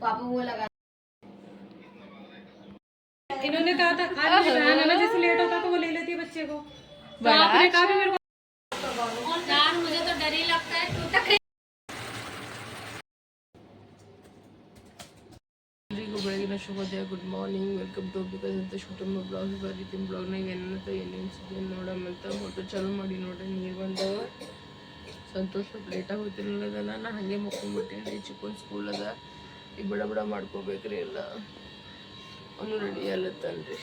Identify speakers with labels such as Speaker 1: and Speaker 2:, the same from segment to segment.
Speaker 1: पापा वो लगा
Speaker 2: इन्होंने कहा था आज मेरी बहन है ना जैसे लेट होता तो वो ले लेती है बच्चे को तो आपने कहा भी मेरे को
Speaker 1: यार मुझे तो डर ही लगता है तू तक
Speaker 3: ಎಲ್ರಿಗೂ ಬೆಳಗಿನ ಶುಭೋದಯ good morning welcome to because ಅಂತ ಕುಟುಂಬ ಬ್ಲಾಗ್ ಬರೀತೀನಿ ಬ್ಲಾಗ್ನಾಗ ಏನೇನಂತ ಏನೇನು ಸುದ್ದಿ ನೋಡಮ್ಮಂತ ಮೋಟರ್ ಚಾಲು ಮಾಡಿ ನೋಡ್ರಿ ನೀರು ಬಂದವ ಸಂತೋಷ ಸ್ವಲ್ಪ ಲೇಟಾಗಿ ಹೋಗ್ತಿರಲಿಲ್ಲ ನಾನು ಹಾಗೆ ಮುಕ್ಕೊಂಡ್ಬಿಟ್ಟೇನೆ ರೀ ಚಿಕ್ಕನ್ ಸ್ಕೂಲ್ ಅದ ಈಗ ಬಡ ಬಡ ಮಾಡ್ಕೋಬೇಕ್ರಿ ಎಲ್ಲ. ಅವನು ರೆಡಿ ಅಲ್ಲತ್ತನ್ರಿ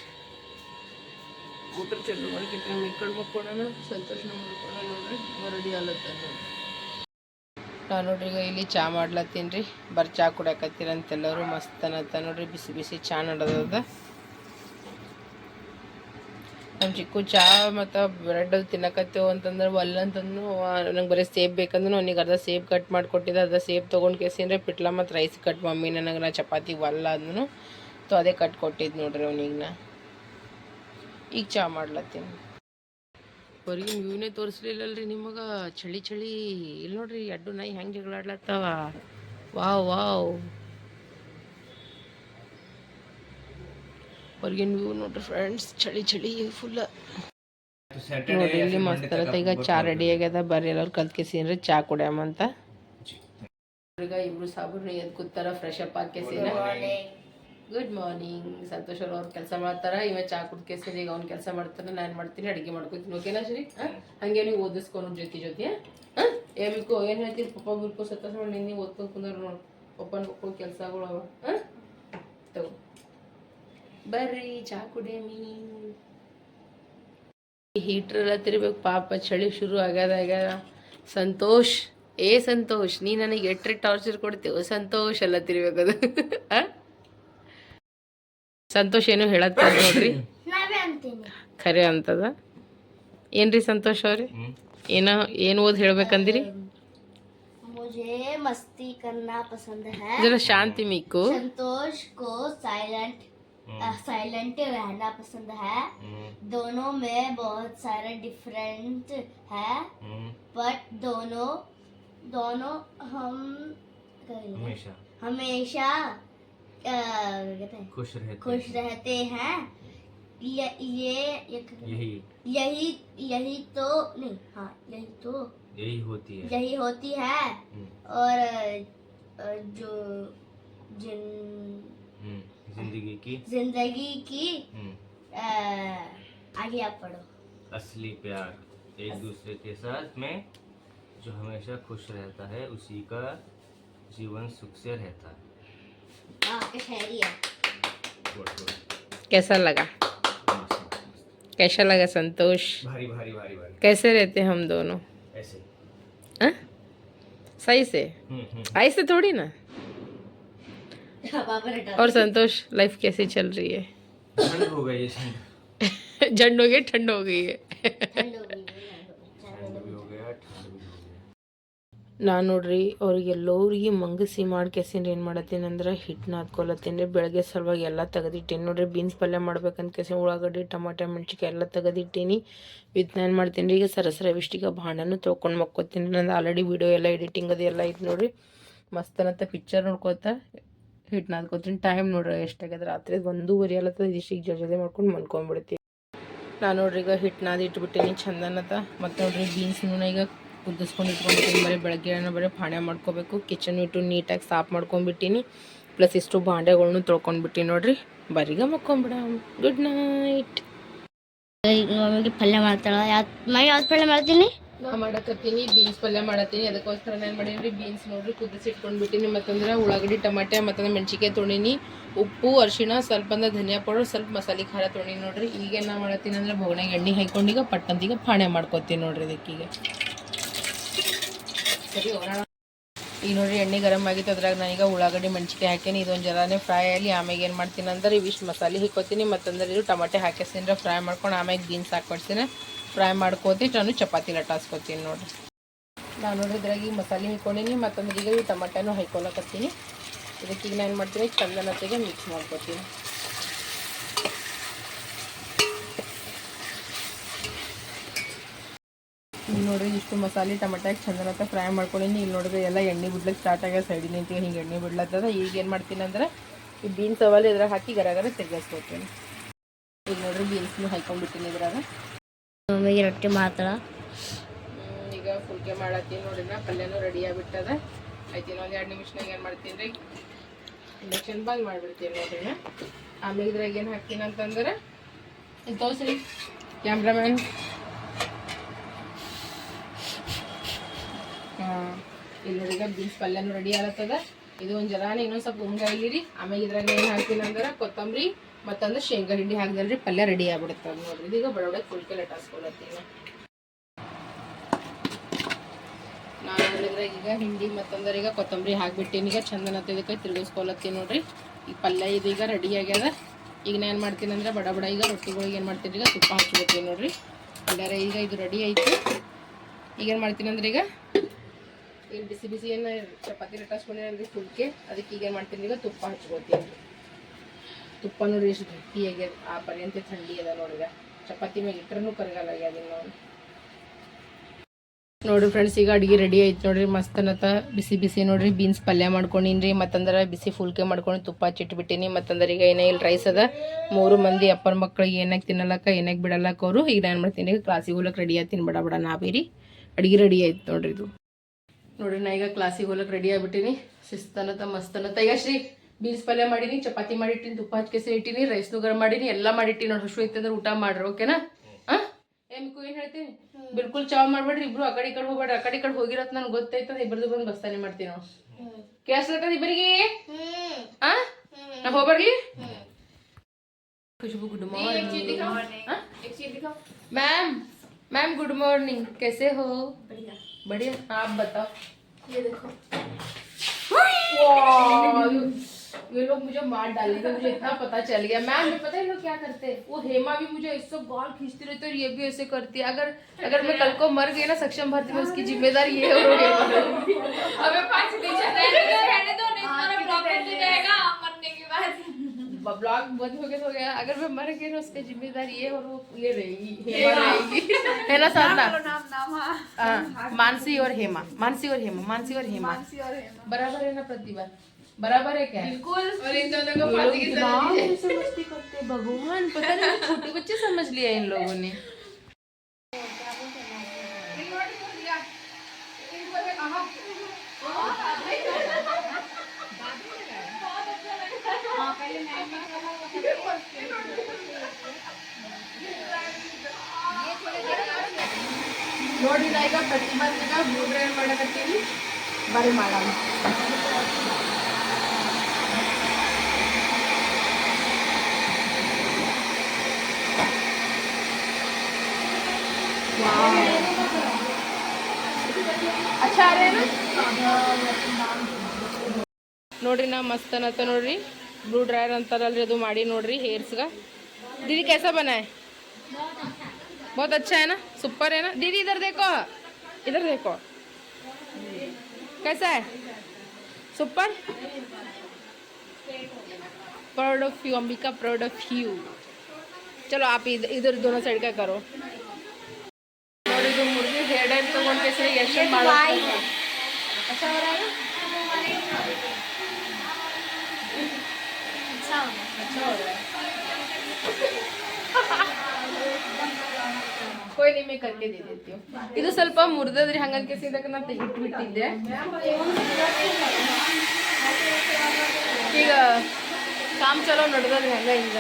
Speaker 3: ಮೋಟರ್ ಚಾಲು ಮಾಡ್ಕಿಟ್ರಿ ಈ ಕಡೆ ಮಕ್ಕೊಳ್ಳೋಣ ಸಂತೋಷನ ಮಾಡ್ಕೊಳ್ಳೋಣ ನೋಡ್ರಿ. ರೆಡಿ ಅಲ್ಲತ್ತಾನ ನಾನು ನೋಡ್ರಿ ಈಗ ಇಲ್ಲಿ ಚಾ ಮಾಡ್ಲತ್ತೀನಿ ರೀ. ಬರ್ ಚಾ ಕುಡಿಯಕತ್ತೀರಂತೆಲ್ಲರೂ ಮಸ್ತ್ ಅನ್ನತ್ತ ನೋಡ್ರಿ. ಬಿಸಿ ಬಿಸಿ ಚಾ ನಡದದ. ನಮ್ಮ ಚಿಕ್ಕು ಚಹಾ ಮತ್ತು ಬ್ರೆಡ್ ತಿನ್ನಕತ್ತೇವು ಅಂತಂದ್ರೆ ಒಲ್ಲ ಅಂತಂದು ನಂಗೆ ಬರೀ ಸೇಬ್ ಬೇಕಂದ್ರೆ ಅವ್ನಿಗೆ ಅರ್ಧ ಸೇಬ್ ಕಟ್ ಮಾಡಿಕೊಟ್ಟಿದ್ದೆ, ಅರ್ಧ ಸೇಬ್ ತೊಗೊಂಡು ಕೇಸಿಂದ್ರೆ ಪಿಟ್ಲ ಮತ್ತು ರೈಸ್ ಕಟ್, ಮಮ್ಮಿ ನನಗೆ ನಾ ಚಪಾತಿ ಒಲ್ಲ ಅಂದ್ರು ಸೊ ಅದೇ ಕಟ್ ಕೊಟ್ಟಿದ್ದು ನೋಡ್ರಿ ಅವ್ನಿಗೆ ನಾ. ಈಗ ಚಹಾ ಮಾಡ್ಲತ್ತೀನಿ. ಬರೀ ವ್ಯೂನೇ ತೋರಿಸ್ಲಿಲ್ಲಲ್ರಿ ನಿಮಗೆ, ಚಳಿ ಚಳಿ ಇಲ್ಲಿ ನೋಡ್ರಿ ಅಡ್ಡು ನಾಯಿ ಹೆಂಗೆ ಜಗಳಾಡ್ಲತ್ತವ. Wow wow. ಹೊರಗಿನ ವ್ಯೂ ನೋಡ್ರಿ ಫ್ರೆಂಡ್ಸ್ ಚಳಿ ಚಳಿ ಫುಲ್ ನೋಡ್ರಿ ಇಲ್ಲಿ ಮಸ್ತ್ ಇರತ್ತೆ ಈಗ ಚಾ ರೆಡಿ ಆಗ್ಯದ ಬರ್ರಿ ಎಲ್ಲರೂ ಕಲ್ತ್ಕೆಸೀನ್ರಿ ಚಾ ಕುಡಿಯಮಂತ ಈಗ ಇಬ್ರು ಸಾಬೂನು ಎದ್ ಕೂತಾರ ಫ್ರೆಶ್ ಅಪ್ ಹಾಕ್ಯಸೀನ ಗುಡ್ ಮಾರ್ನಿಂಗ್ ಸಂತೋಷ್ ಅವ್ರು ಅವ್ರ ಕೆಲಸ ಮಾಡ್ತಾರ ಇವ ಚಾ ಕುಡ್ಕೇಸಿರಿ ಈಗ ಅವ್ನ ಕೆಲಸ ಮಾಡ್ತಾನೆ ನಾನು ಮಾಡ್ತೀನಿ ಅಡಿಗೆ ಮಾಡ್ಕೊತೀನಿ ಓಕೆನಾ ಶ್ರೀ? ಹಂಗೆ ನೀವು ಓದಿಸ್ಕೊಂಡು ಜೊತೆ ಜೊತೆ ಹಾಂ? ಏಮಿಕೋ ಏನು ಹೇಳ್ತೀರಿ ಪಪ್ಪ ಬಿರ್ಕೋ ಸತ್ತ ನೋಡಿ ನಿನ್ನೆ ಓದ್ಕೊಂಡು ಕುಂದ್ರ ನೋಡಿ. ಪಪ್ಪನ ಮಕ್ಕಳು ಕೆಲಸಗಳು ಅವ ಹಾಂ? ತಗೋ. ಬರ್ರಿ ಚಾ ಕುಡಿಯಮಿ ಹೀಟ್ರ್ ಎಲ್ಲ ತಿರ್ಬೇಕು ಪಾಪ ಚಳಿ ಶುರು ಆಗ್ಯದ ಆಗ್ಯದ ಸಂತೋಷ್ ಏ ಸಂತೋಷ್ ನೀ ನನಗೆ ಎಟ್ರಿ ಟಾರ್ಚರ್ ಕೊಡ್ತೇವೆ ಸಂತೋಷ್ ಎಲ್ಲ ತಿರ್ಬೇಕದು ಆ ಸಂತೋಷ್ ಏನೋ ಹೇಳತ್ತ ನೋಡ್ರಿ ಖರೆ ಅಂತದ ಏನ್ರಿ ಸಂತೋಷ್ ಅವ್ರಿ ಏನೋ ಏನು ಓದ್ ಹೇಳ್ಬೇಕಂದಿರಿ
Speaker 1: मुझे मस्ती करना पसंद है
Speaker 3: ಜರ ಶಾಂತಿ ಮಿಕ್ಕು
Speaker 1: संतोष को साइलेंट साइलेंट रहना पसंद है। दोनों में बहुत सारे डिफरेंट है। बट दोनों दोनों हम
Speaker 4: हमेशा।
Speaker 1: हमेशा कहते हैं?
Speaker 4: खुश रहते
Speaker 1: खुश रहते हैं। ये ये
Speaker 4: यही।
Speaker 1: यही यही तो नहीं हाँ यही तो।
Speaker 4: यही होती है।
Speaker 1: यही होती है।
Speaker 4: हम्म,
Speaker 1: और जो जिन
Speaker 4: हम्म, ज़िंदगी की।
Speaker 1: ज़िंदगी की
Speaker 4: हम्म,
Speaker 1: आगे आप पढ़ो।
Speaker 4: असली प्यार एक दूसरे के साथ में जो हमेशा खुश रहता है उसी का जीवन सुख से रहता है।
Speaker 1: है।
Speaker 3: कैसा लगा। कैसा लगा संतोष?
Speaker 4: भारी भारी भारी भारी।
Speaker 3: कैसे रहते हम दोनों?
Speaker 4: ऐसे।
Speaker 3: हाँ? सही से?
Speaker 4: हम्म, हम्म।
Speaker 3: ऐसे थोड़ी ना? और संतोष लाइफ कैसी चल रही है
Speaker 4: ठंड हो गई है ठंड
Speaker 3: झंड हो गई ठंड हो गई है
Speaker 1: ठंड हो गई
Speaker 4: ठंड भी हो गया ठंड भी हो गया
Speaker 3: ನಾನು ನೋಡ್ರಿ ಅವ್ರಿಗೆಲ್ಲೋರಿಗೆ ಮಂಗಸಿ ಮಾಡ್ಕೇಸಿಂದ್ರೆ ಏನು ಮಾಡತ್ತೀನಿ ಅಂದ್ರೆ ಹಿಟ್ಟು ನಾದ್ಕೊಲತ್ತೀನಿ ರೀ ಬೆಳಗ್ಗೆ ಸಲುವಾಗಿ ಎಲ್ಲ ತೆಗೆದಿಟ್ಟೀನಿ ನೋಡ್ರಿ ಬೀನ್ಸ್ ಪಲ್ಯ ಮಾಡ್ಬೇಕಂತ ಕೇಸಿ ಉಳ್ಳಾಗಡ್ಡಿ ಟಮಾಟೆ ಮೆಣ್ಸಿಕಾಯಿ ಎಲ್ಲ ತೆಗೆದಿಟ್ಟೀನಿ ವಿತ್ ನಾನು ಮಾಡ್ತೀನಿ ರೀ ಈಗ ಸರಸರ ಇಷ್ಟಿಗೆ ಭಾಂಡನು ತೊಳ್ಕೊಂಡು ಮಕ್ಕೋತೀನಿ ನಂದು ಆಲ್ರೆಡಿ ವಿಡಿಯೋ ಎಲ್ಲ ಎಡಿಟಿಂಗ್ ಅದು ಎಲ್ಲ ಐತೆ ನೋಡ್ರಿ ಮಸ್ತ್ ಅನ್ನತ್ತ ಪಿಕ್ಚರ್ ನೋಡ್ಕೋತಾ ಹಿಟ್ಟು ನಾದ್ಕೋತೀನಿ ಟೈಮ್ ನೋಡ್ರಿ ಎಷ್ಟಾಗ್ಯದ ರಾತ್ರಿ ಒಂದೂವರೆ ಅಲ್ಲತ್ತದ ಇಷ್ಟಿಗೆ ಜೊತೆ ಮಾಡ್ಕೊಂಡು ಮಲ್ಕೊಂಡ್ಬಿಡ್ತೀನಿ ನಾನು ನೋಡ್ರಿ ಈಗ ಹಿಟ್ಟು ನಾದಿ ಇಟ್ಬಿಟ್ಟೀನಿ ಚಂದನತ ಮತ್ತು ನೋಡ್ರಿ ಬೀನ್ಸ್ನ ಈಗ ಕುದಿಸ್ಕೊಂಡು ಇಟ್ಕೊಂಡ್ಬಿಟ್ಟಿನಿ. ಬರೀ ಬೆಳಗ್ಗೆ ಬರೀ ಪಾಣ್ಯ ಮಾಡ್ಕೋಬೇಕು. ಕಿಚನ್ ಇಟ್ಟು ನೀಟಾಗಿ ಸಾಫ್ ಮಾಡ್ಕೊಂಡ್ಬಿಟ್ಟಿನಿ ಪ್ಲಸ್ ಇಷ್ಟು ಬಾಂಡೆಗಳನ್ನು ತೊಳ್ಕೊಂಡ್ಬಿಟ್ಟಿನಿ ನೋಡ್ರಿ. ಬರೀಗ ಮಕ್ಕೊಂಬಿಡ. ಗುಡ್ ನೈಟ್
Speaker 1: ಮಮ್ಮಿಗೆ ಪಲ್ಯ ಮಾಡ್ತಾಳೆ. ಯಾವ ಮೈ ಯಾವ್ದು ಪಲ್ಯ ಮಾಡ್ತೀನಿ?
Speaker 3: ನಾ ಮಾಡಕತ್ತೀನಿ ಬೀನ್ಸ್ ಪಲ್ಯ ಮಾಡತ್ತೀನಿ. ಅದಕ್ಕೋಸ್ಕರ ನಾನು ಮಾಡೀನಿ ಬೀನ್ಸ್ ನೋಡ್ರಿ ಕುದಿಸಿ ಇಟ್ಕೊಂಡ್ಬಿಟ್ಟಿನಿ. ಮತ್ತಂದ್ರೆ ಉಳ್ಳಾಗಡ್ಡಿ, ಟಮಾಟೆ, ಮತ್ತಂದ್ರೆ ಮೆಣಸಿಕಾಯಿ ತೊಳಿನಿ. ಉಪ್ಪು, ಅರಿಶಿಣ, ಸ್ವಲ್ಪ ಅಂದ್ರೆ ಧನಿಯಾ ಪೌಡರ್, ಸ್ವಲ್ಪ ಮಸಾಲೆ ಖಾರ ತೊಗೊಂಡಿನಿ ನೋಡ್ರಿ. ಈಗ ಏನ ಮಾಡತ್ತೀನಿ ಅಂದ್ರೆ ಬೊಗಣೆಗೆ ಎಣ್ಣೆ ಹಾಕೊಂಡೀಗ ಪಟ್ಟಂತೀಗ ಪಾಣೆ ಮಾಡ್ಕೊತೀನಿ ನೋಡ್ರಿ ಇದಕ್ಕೀಗ. ಸರಿ, ಹೋಗೋಣ. ಈಗ ನೋಡ್ರಿ ಎಣ್ಣೆ ಗರಂ ಆಗಿತ್ತು. ಅದ್ರಾಗ ನಾನೀಗ ಉಳ್ಳಾಗಡ್ಡಿ ಮೆಣಸಿಕಾಯಿ ಹಾಕೀನಿ ಇದೊಂದು ಜರಾನೇ ಫ್ರೈ ಆಗಲಿ ಆಮೇಲೆ ಏನು ಮಾಡ್ತೀನಿ ಅಂದ್ರೆ ಇವಿಷ್ಟು ಮಸಾಲೆ ಹಿಕ್ಕೋತೀನಿ. ಮತ್ತಂದ್ರೆ ಇದು ಟಮಾಟೆ ಹಾಕಿಸ್ತೀನಿ ಫ್ರೈ ಮಾಡ್ಕೊಂಡು ಆಮೇಲೆ ಬೀನ್ಸ್ ಹಾಕ್ಕೊಡ್ತೀನಿ ಫ್ರೈ ಮಾಡ್ಕೋತಿ ನಾನು ಚಪಾತಿ ಲಟ್ಟಾಸ್ಕೊತೀನಿ ನೋಡ್ರಿ. ನಾನು ನೋಡಿದ್ರಾಗಿ ಮಸಾಲೆ ಹಿಕ್ಕೊಂಡಿನಿ ಮತ್ತೊಂದು ಈಗ ಈ ಹೈಕೊಳಕತ್ತೀನಿ ಇದಕ್ಕೆ ಈಗ ನಾನು ಮಾಡ್ತೀನಿ ಚಂದನತೆಗೆ ಮಿಕ್ಸ್ ಮಾಡ್ಕೊತೀನಿ. ಇಲ್ಲಿ ನೋಡ್ರಿ ಇಷ್ಟು ಮಸಾಲೆ ಟಮಟಾಗಿ ಚಂದನತ್ತ ಫ್ರೈ ಮಾಡ್ಕೊಂಡಿನಿ. ಇಲ್ಲಿ ನೋಡಿದ್ರೆ ಎಲ್ಲ ಎಣ್ಣೆ ಬಿಡ್ಲಿಕ್ಕೆ ಸ್ಟಾರ್ಟ್ ಆಗ್ಯದ ಸೈಡಿನ ನಿಂತೀವಿ ಹಿಂಗೆ ಎಣ್ಣೆ ಬಿಡ್ಲತ್ತದ. ಈಗ ಏನು ಮಾಡ್ತೀನಿ ಅಂದ್ರೆ ಈ ಬೀನ್ಸ್ ಅವಲ್ಲಿ ಇದ್ರಾಗ ಹಾಕಿ ಗರಗರ ತಿರ್ಗಿಸ್ಕೊತೀನಿ ಈಗ ನೋಡ್ರಿ ಬೀನ್ಸ್ನು ಹಾಕೊಂಡ್ಬಿಟ್ಟಿನಿ ಇದ್ರಾಗ.
Speaker 1: ಮಮ್ಮಿಗೆ ರೊಟ್ಟಿ ಮಾಡ್ತಾಳ.
Speaker 3: ಈಗ ಫುಲ್ಕೆ ಮಾಡತ್ತೀನಿ ನೋಡ್ರಿ ನಾ ಪಲ್ಯನೂ ರೆಡಿ ಆಗಿಬಿಟ್ಟದ. ಆಯ್ತು, ಇನ್ನೊಂದು ಎರಡು ನಿಮಿಷನಾಗ ಏನು ಮಾಡ್ತೀನಿ ರೀ? ಇಂಡಕ್ಷನ್ ಬಂದ್ ಮಾಡಿಬಿಡ್ತೀನಿ ನೋಡ್ರಿ ನಾ. ಆಮೇಲೆ ಇದ್ರಾಗ ಏನು ಹಾಕ್ತೀನಿ ಅಂತಂದ್ರೆ ತೋರಿಸ್ರಿ ಕ್ಯಾಮ್ರಾಮ್ಯಾನ್ ಹಾಂ, ಇಲ್ಲಿ ಈಗ ಬೀನ್ಸ್ ಪಲ್ಯನೂ ರೆಡಿ ಆಗತ್ತದ ಇದು ಒಂದು ಜರಾನ ಇನ್ನೊಂದು ಸ್ವಲ್ಪ ಉಂಗಾಯಿಲಿ ರೀ. ಆಮೇಲೆ ಇದ್ರಾಗ ಏನು ಹಾಕ್ತೀನಿ ಅಂದ್ರೆ ಕೊತ್ತಂಬರಿ ಮತ್ತಂದ್ರೆ ಶೇಂಗಾ ಹಿಂಡಿ ಹಾಕ್ದಲ್ರಿ ಪಲ್ಯ ರೆಡಿ ಆಗ್ಬಿಡುತ್ತೆ ನೋಡ್ರಿ. ಇದೀಗ ಬಡ ಬಡ ಫುಲ್ಕೆ ಲಟಾಸ್ಕೊಳತ್ತೀನಿ ನಾನು ನೋಡಿದ್ರೆ ಈಗ ಹಿಂಡಿ ಮತ್ತಂದ್ರೆ ಈಗ ಕೊತ್ತಂಬರಿ ಹಾಕ್ಬಿಟ್ಟಿನಿ. ಈಗ ಚಂದನ ಇದಕ್ಕೆ ತಿರುಗಿಸ್ಕೊಳತ್ತೀನಿ ನೋಡ್ರಿ. ಈ ಪಲ್ಯ ಇದೀಗ ರೆಡಿ ಆಗ್ಯದ. ಈಗ ನಾನು ಮಾಡ್ತೀನಿ ಅಂದ್ರೆ ಬಡ ಬಡ ಈಗ ರೊಟ್ಟಿಗಳಿಗೆ ಏನು ಮಾಡ್ತೀನಿ ಈಗ ತುಪ್ಪ ಹಾಕಿಬಿಡ್ತೀನಿ ನೋಡ್ರಿ. ಇಲ್ಲಾರೆ ಈಗ ಇದು ರೆಡಿ ಆಯ್ತು. ಈಗ ಏನು ಮಾಡ್ತೀನಿ ಅಂದ್ರೆ ಈಗ ಈಗ ಬಿಸಿ ಬಿಸಿ ಏನು ಚಪಾತಿ ಲಟಾಸ್ಕೊಂಡಿರಿ ಫುಲ್ಕೆ ಅದಕ್ಕೆ ಈಗ ಏನು ಮಾಡ್ತೀನಿ ಈಗ ತುಪ್ಪ ಹಚ್ಕೊತೀನಿ ತುಪ್ಪ ರೀ ಎಷ್ಟು ಗಟ್ಟಿ ಆಗ್ಯದ. ಆ ಪರ್ಯಂತ ಥಂಡಿ ಅದ ನೋಡಿದ ಚಪಾತಿ ಮ್ಯಾಗ ಇಟ್ಟರೂ ಕರಗಲ್ಲ ಆಗ್ಯದ ನಾವು ನೋಡ್ರಿ ಫ್ರೆಂಡ್ಸ್ ಈಗ ಅಡುಗೆ ರೆಡಿ ಆಯ್ತು ನೋಡ್ರಿ. ಮಸ್ತ್ ಅನ್ನತ್ತ ಬಿಸಿ ಬಿಸಿ ನೋಡ್ರಿ. ಬೀನ್ಸ್ ಪಲ್ಯ ಮಾಡ್ಕೊಂಡಿನ್ರಿ ಮತ್ತಂದ್ರೆ ಬಿಸಿ ಫುಲ್ಕೆ ಮಾಡ್ಕೊಂಡು ತುಪ್ಪ ಚಿಟ್ಬಿಟ್ಟಿನಿ. ಮತ್ತಂದ್ರೆ ಈಗ ಏನೇ ಇಲ್ಲಿ ರೈಸ್ ಅದ. ಮೂರು ಮಂದಿ ಅಪ್ಪನ ಮಕ್ಳಿಗೆ ಏನಕ್ಕೆ ತಿನ್ನಲಕ್ಕ ಏನಕ್ಕೆ ಬಿಡಲಕ್ಕ ಅವರು. ಈಗ ನಾನು ಮಾಡ್ತೀನಿ. ಕ್ಲಾಸಿಗೆ ಹೋಗ್ಲಕ್ಕೆ ರೆಡಿ ಆಯ್ತೀನಿ ಬಡ ಬಿಡ ನಾ ಬೀರಿ. ಅಡುಗೆ ರೆಡಿ ಆಯ್ತು ನೋಡ್ರಿ ಇದು. ನೋಡ್ರಿ ನಾ ಈಗ ಕ್ಲಾಸಿಗೆ ಹೋಗ್ಲಕ್ಕೆ ರೆಡಿ ಆಗ್ಬಿಟ್ಟಿನಿ. ಶಿಸ್ತನತ ಮಸ್ತನತ ಈಗ ಶ್ರೀ ಬೀನ್ಸ್ ಪಲ್ಯ ಮಾಡೀನಿ ಚಪಾತಿ ಮಾಡಿಟ್ಟಿನಿ ತುಪ್ಪ ಹಚ್ಕೆಸಿ ಇಟ್ಟಿನಿ ರೈಸ್ನು ಗರಂ ಮಾಡೀನಿ ಎಲ್ಲ ಮಾಡಿಟ್ಟಿನಿ ನೋಡಿ ಹಸು ಐತೆ ಅಂದ್ರೆ ಊಟ ಮಾಡ್ರಿ ಓಕೆನಾ ಆ ಏಮಿಕು ಏನು ಹೇಳ್ತೀನಿ ಬಿಲ್ಕುಲ್ ಚಾವ್ ಮಾಡ್ಬೇಡ್ರಿ ಇಬ್ರು ಆ ಕಡೆ ಈ ಕಡೆ ಹೋಗ್ಬೇಡ್ರಿ ಆ ಕಡೆ ಈ ಕಡೆ ಹೋಗಿರತ್ ನನ್ಗೆ ಗೊತ್ತೈತದ ಇಬ್ರದ್ದು ಬಂದು ಬಸ್ತಾನೆ ಮಾಡ್ತೀವಿ ನಾವು ಕೇಳಿಸ್ಲತ್ತದ ಇಬ್ಬರಿಗೆ ಆ ನಾ ಹೋಗ್ಬರ್ಲಿ Khushbu good morning ma'am ma'am good morning कैसे हो बढ़िया बढ़िया आप बताओ ये देखो ये लोग मुझे मार डालेंगे मुझे इतना पता चल गया। मैम ये पता है लोग क्या करते हैं? वो हेमा भी मुझे इससे बाल खींचती रहती है और ये भी ऐसे करती है। अगर अगर मैं कल को मर गई ना सक्षम भर्ती में उसकी ज़िम्मेदारी ये है हेमा रहेगी। हमें पाँच ब्लॉग बंद हो गया तो हो। गया अगर मैं मर गई ना उसकी जिम्मेदार ये और वो ये रहेगी हेमा। रहेगी। है ना साधना। हाँ, मानसी और हेमा मानसी और हेमा। मानसी और हेमा। बराबर है ना प्रतिभा? बराबर है क्या बिल्कुल और इन दोनों को फांसी की सजा मस्ती करते हैं, भगवान पता नहीं छोटे बच्चे समझ लिया इन लोगों ने ನೋಡಿ ನಾ ಈಗ ಪ್ರತಿಭಾಗ ಮೂಡ್ರೆ ಏನ್ ಮಾಡಕತ್ತೀನಿ ಬರೀ ಮಾಡೋಣ ನೋಡ್ರಿ ನಾ ಮಸ್ತ್ ಅನ್ನತ್ತ ನೋಡ್ರಿ ಬ್ಲೂ ಡ್ರೈಯರ್ ಅಂತಾರಲ್ರಿ ಅದು ಮಾಡಿ ನೋಡ್ರಿ ಹೇರ್ಸ್ಗ दीदी कैसा बना है बहुत अच्छा है ना सुपर है ना दीदी इधर देखो इधर देखो कैसा है super proud of you Ambika proud of you चलो आप इधर इधर दोनों साइड का करो ನೋಡಿ ಇದು ಎರಡೆರಡು ತೊಗೊಂಡು ಎಷ್ಟು ಮಾಡಿ ಕೊಯ್ ನಿಮಗೆ ಕರ್ಕಿದ್ದಿತ್ತು ಇದು ಸ್ವಲ್ಪ ಮುರಿದ್ರಿ ಹಂಗಂತ ಕೇಸಿದಾಗ ನಾನು ತೆಗಿಟ್ಬಿಟ್ಟಿದ್ದೆ ಈಗ ಕಾಮ್ ಚಲೋ ನಡ್ದದ್ರಿ ಹಂಗ ಈಗ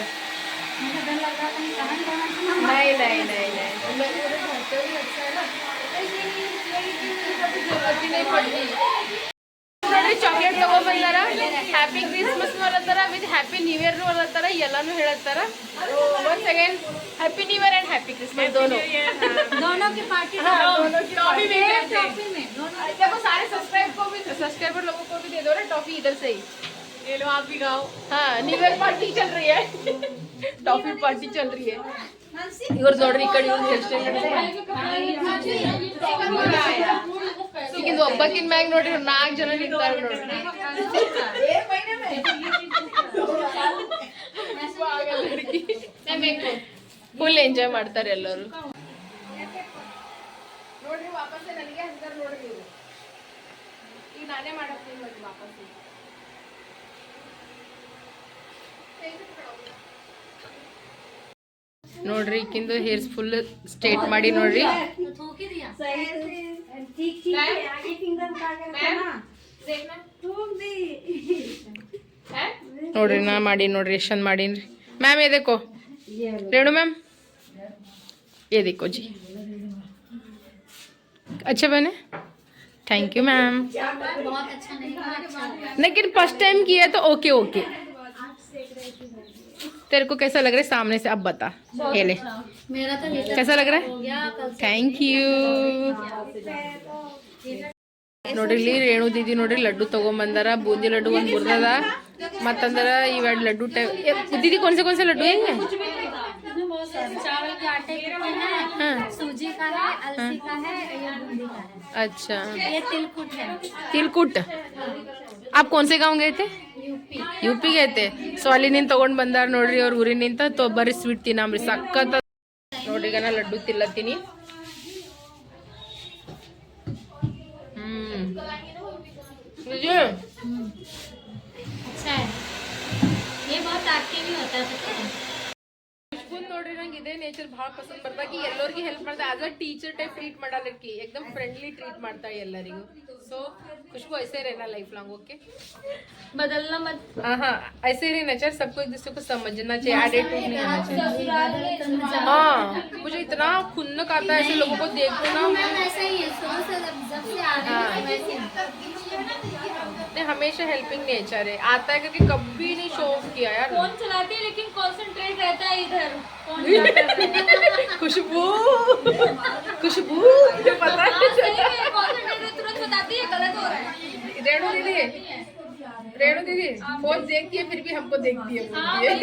Speaker 3: ನೈ ನೈ ಇಲ್ಲ ನೈ मैं पूरे घर पे ही अच्छा है ना जरूरत ही नहीं पड़ती ನೋಡ್ರಿ chocolate ತಗೊಂಬಂದಾರ happy Christmas ಅಲ್ಲತ್ತಾರ with happy new year ಅಲ್ಲತ್ತಾರ ಎಲ್ಲಾನು ಹೇಳತ್ತಾರ once again happy new year and happy Christmas दोनों
Speaker 1: दोनों की पार्टी
Speaker 3: हाँ, दोनों की टॉफी भी देते हैं। देखो सारे सब्सक्राइब को भी सब्सक्राइबर लोगों को भी दे दो ना टॉफी इधर से ही ये लो आप भी गाओ हाँ न्यू ईयर पार्टी चल रही है टॉफी पार्टी चल रही है ಇವ್ರದ್ದು ನೋಡ್ರಿ ಈ ಕಡೆ ಈಗ ಒಬ್ಬಕ್ಕಿನ ಮ್ಯಾಗ ನೋಡ್ರಿ ನಾಲ್ಕು ಜನ ನಿಂತಾರ ನೋಡ್ರಿ. ಫುಲ್ ಎಂಜಾಯ್ ಮಾಡ್ತಾರೆ ಎಲ್ಲರೂ. ನೋಡ್ರಿ ವಾಪಸ್ ನನಗೆ ಅಂತಾರೆ ನೋಡ್ರಿ ಈಕಿಂದು ಹೇರ್ಸ್ ಫುಲ್ ಸ್ಟ್ರೇಟ್ ಮಾಡಿ ನೋಡ್ರಿ ನೋಡ್ರಿ ನಾ ಮಾಡಿ ನೋಡ್ರಿ ಎಷ್ಟು ಚಂದ ಮಾಡೀನಿ ಮ್ಯಾಮ್ ಏದೇಕೋ ರೇಣು मैम ये देखो जी अच्छा बने थैंक यू मैम लेकिन फर्स्ट टाइम किया तो ओके ओके तेरे को कैसा लग रहा है सामने से अब बता ये ले
Speaker 1: मेरा तो रिजल्ट
Speaker 3: कैसा लग रहा
Speaker 1: हो गया कल
Speaker 3: है ಥ್ಯಾಂಕ್ ಯು ನೋಡ್ರಿ ಇಲ್ಲಿ ರೇಣು ದೀದಿ ನೋಡ್ರಿ ಲಡ್ಡು ತಗೊಂಬಂದಾರ ಬೂಂದಿ ಲಡ್ಡು ಒಂದು ಮುರ್ದದ ಮತ್ತಂದ್ರ ಇವೆರಡು ಲಡ್ಡು ಟೈಪ್ ದೀದಿ कौन से कौन से लड्डू है
Speaker 1: चावल के आटे के हैं
Speaker 3: हाँ
Speaker 1: सूजी का है अलसी का है ये बूंदी का है
Speaker 3: अच्छा
Speaker 1: ये तिलकुट है
Speaker 3: ತಿಲ್ಕುಟ್ आप कौन से गाँव गए थे
Speaker 1: यूपी।
Speaker 3: ಯುಪಿ ಗೈತೆ ಸೊ ಅಲ್ಲಿ ನಿಂತ ತಗೊಂಡ್ ಬಂದಾರ ನೋಡ್ರಿ ಅವ್ರ ಊರಿನಿಂದ ತೊ ಬರ್ರಿ ಸ್ವೀಟ್ ತಿನ್ನಮ್ರಿ ಸಖತ್ ನೋಡ್ರಿ ಈಗ ನಾ ಲಡ್ಡು ತಿಲ್ಲತ್ತೀನಿ ಹ್ಮ್ ನೋಡ್ರಿ ನಂಗೆ ಇದೇ ನೇಚರ್ ಭಾಳ ಪಸಂದ್ ಬರ್ತಾಕಿ ಎಲ್ಲರಿಗೂ ಹೆಲ್ಪ್ ಮಾಡ್ತಾ as a teacher type treat ಮಾಡಲ್ಲಕ್ಕಿ एकदम ಫ್ರೆಂಡ್ಲಿ ಟ್ರೀಟ್ ಮಾಡ್ತಾಳೆ ಎಲ್ಲರಿಗೂ ಸೊ ಖುಷ್ಬು ऐसे रहना लाइफ लॉन्ग ओके
Speaker 1: बदलना मत
Speaker 3: हाँ हाँ ऐसे ही नेचर सबको एक दूसरे को समझना चाहिए एटीट्यूड नहीं होना चाहिए हाँ मुझे इतना खुन्नक आता है ऐसे लोगों को देखो ना
Speaker 1: मैम ऐसा ही है शुरू से जब जब से आ रही है वैसे ही।
Speaker 3: ने हमेशा हेल्पिंग नेचर है आता है करके कभी नहीं शो ऑफ किया यार
Speaker 1: फोन चलाती है लेकिन कंसंट्रेट रहता है इधर।
Speaker 3: खुशबू। खुशबू। मुझे पता है।
Speaker 1: तुरंत बताती है गलत हो रहा है।
Speaker 3: रेणु दीदी। रेणु दीदी फ़ोन देखती है फिर भी हमको देखती है बोलती है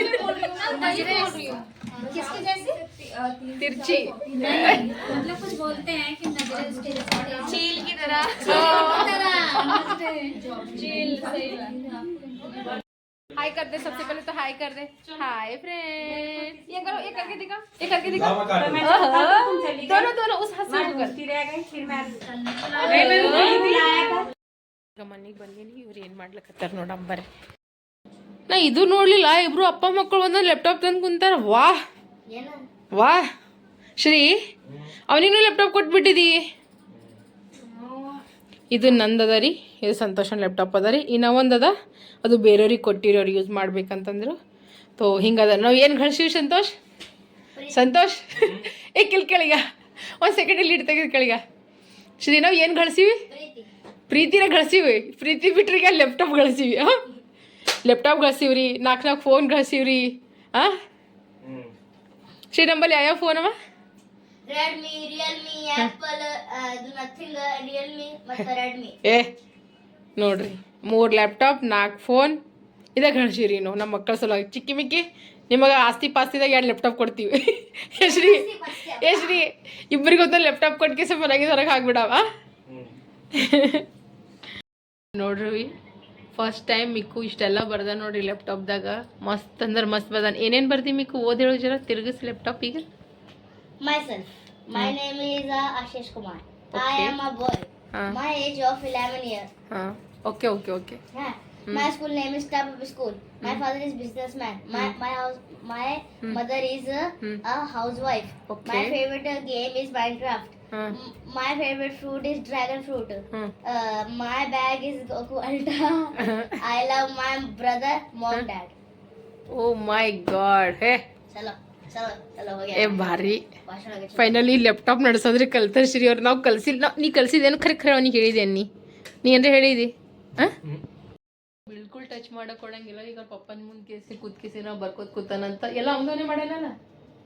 Speaker 1: वही बोल रही हूँ। किसके जैसे?
Speaker 3: तिरछी।
Speaker 1: मतलब कुछ बोलते हैं कि उसके जैसे। चील की तरह। चील
Speaker 3: हाय कर दे सबसे पहले तो हाय कर दे हाय फ्रेंड ये करो ये करके दिखा ये करके दिखा ओहो, दोनों दोनों उस हाथ से कर ಈಗ ಮನೆಗೆ ಬಂದೀನಿ ಇವ್ರು ಏನು ಮಾಡ್ಲಕತ್ತಾರ ನೋಡಂಬರೆ ನಾ ಇದು ನೋಡ್ಲಿಲ್ಲ ಇಬ್ರು ಅಪ್ಪ ಮಕ್ಕಳು ಒಂದೊಂದು ಲ್ಯಾಪ್ಟಾಪ್ ತಂದು ಕುಂತಾರ ವಾಹ್ ವಾಹ್ ಶ್ರೀ ಅವನಿಗೂ ಲ್ಯಾಪ್ಟಾಪ್ ಕೊಟ್ಬಿಟ್ಟಿದಿ ಇದು ನಂದದ ರೀ ಇದು ಸಂತೋಷನ್ ಲ್ಯಾಪ್ಟಾಪ್ ಅದ ರೀ. ಇನ್ನು ಒಂದದ ಅದು ಬೇರೆಯವ್ರಿಗೆ ಕೊಟ್ಟಿರೋರು ಯೂಸ್ ಮಾಡ್ಬೇಕಂತಂದ್ರು. ತೋ ಹಿಂಗದ. ನಾವು ಏನು ಗಳಿಸೀವಿ ಸಂತೋಷ್? ಸಂತೋಷ್? ಏ ಕಿಲ್ ಕೆಳಗ. ಒಂದು ಸೆಕೆಂಡ್ ಇಲ್ಲಿ ತೆಗೆದು ಕೆಳಗ. ಶ್ರೀ ನಾವು ಏನು ಗಳಿಸೀವಿ ಪ್ರೀತಿನ ಗಳಿಸೀವಿ ಪ್ರೀತಿ ಬಿಟ್ರಿಗೆ ಲ್ಯಾಪ್ಟಾಪ್ ಗಳಿಸೀವಿ ಹಾಂ? ಲ್ಯಾಪ್ಟಾಪ್ ಗಳಿಸೀವಿ ರೀ. ನಾಲ್ಕು ನಾಲ್ಕು ಫೋನ್ ಗಳಿಸೀವಿ ರೀ. ಹಾಂ? ಶ್ರೀ ನಂಬಲ್ಲಿ ಯಾವ ಫೋನ್ ಅವ?
Speaker 1: Redmi Realme Apple Nothing Realme ಮತ್ತು ರೆಡ್ಮಿ
Speaker 3: ಏ ನೋಡ್ರಿ ಮೂರು ಲ್ಯಾಪ್ಟಾಪ್ ನಾಲ್ಕು ಫೋನ್ ಇದೇ ಗಳಿಸೀವಿ ನಾವು ನಮ್ಮ ಮಕ್ಕಳ ಸಲುವಾಗಿ. ಚಿಕ್ಕಿ ಮಿಕ್ಕಿ ನಿಮಗೆ ಆಸ್ತಿ ಪಾಸ್ತಿದಾಗ ಎರಡು ಲ್ಯಾಪ್ಟಾಪ್ ಕೊಡ್ತೀವಿ. ಎಷ್ಟ್ರಿ ಎಷ್ಟ್ರಿ ಇಬ್ಬರಿಗೆ ಒಂದೊಂದು ಲ್ಯಾಪ್ಟಾಪ್ ಸ್ವಲ್ಪ ಮನೆಗೆ ಹೊರಗೆ ಹಾಕ್ಬಿಡವ? ನೋಡ್ರಿ ಫಸ್ಟ್ ಟೈಮ್ ಮಿಕ್ಕು ಇಷ್ಟೆಲ್ಲ ಬರ್ದ ನೋಡ್ರಿ ಲ್ಯಾಪ್ಟಾಪ್ದಾಗ ಮಸ್ತ್ ಅಂದ್ರೆ ಮಸ್ತ್ ಬರ್ದಾನ. ಏನೇನು ಬರ್ದಿ ಮಿಕ್ಕು? ಓದ್ ಹೇಳು ಜರ ತಿರ್ಗಿಸ್ ಲ್ಯಾಪ್ಟಾಪ್ ಈಗ.
Speaker 1: Myself. My hmm. name is uh, Ashish Kumar.
Speaker 3: Okay.
Speaker 1: I am a boy. My age of 11 years.
Speaker 3: Okay, okay, okay.
Speaker 1: Yeah. Hmm. My school name is Step School. My hmm. father is businessman. My my house my mother is a, a housewife.
Speaker 3: Okay.
Speaker 1: My favorite uh, game is Minecraft. My favorite fruit is dragon fruit. Uh, my bag is Goku Ultra. I love my brother, mom, dad.
Speaker 3: Oh
Speaker 1: my God! Hey. Salam.
Speaker 3: ಏ ಭಾರಿ. Finally laptop ನಡೆಸೋದ್ರೆ ಕಲ್ತಾರ ಶ್ರೀ ಅವ್ರು. ನಾವು ಕಲ್ಸಿಲ್ಲ ನಾವು ನೀ ಕಲ್ಸಿದೇನು ಖರೆ ಖರೆ ಅವನಿಗೆ ಹೇಳಿದ್ದೇನು ನೀ? ನೀ ಅಂದ್ರೆ ಹೇಳಿದಿ? ಹಾಂ ಬಿಲ್ಕುಲ್ ಟಚ್ ಮಾಡಕ್ ಕೊಡಂಗಿಲ್ಲ ಈಗ ಪಪ್ಪನ ಮುಂದೆ ಕೇಸಿ ಕೂತ್ ಕೇಸಿ ನಾವು ಬರ್ಕೋತ್ ಕೂತಾನಂತ ಎಲ್ಲ ಅವನೇ ಮಾಡ್ಯಾನಲ್ಲ?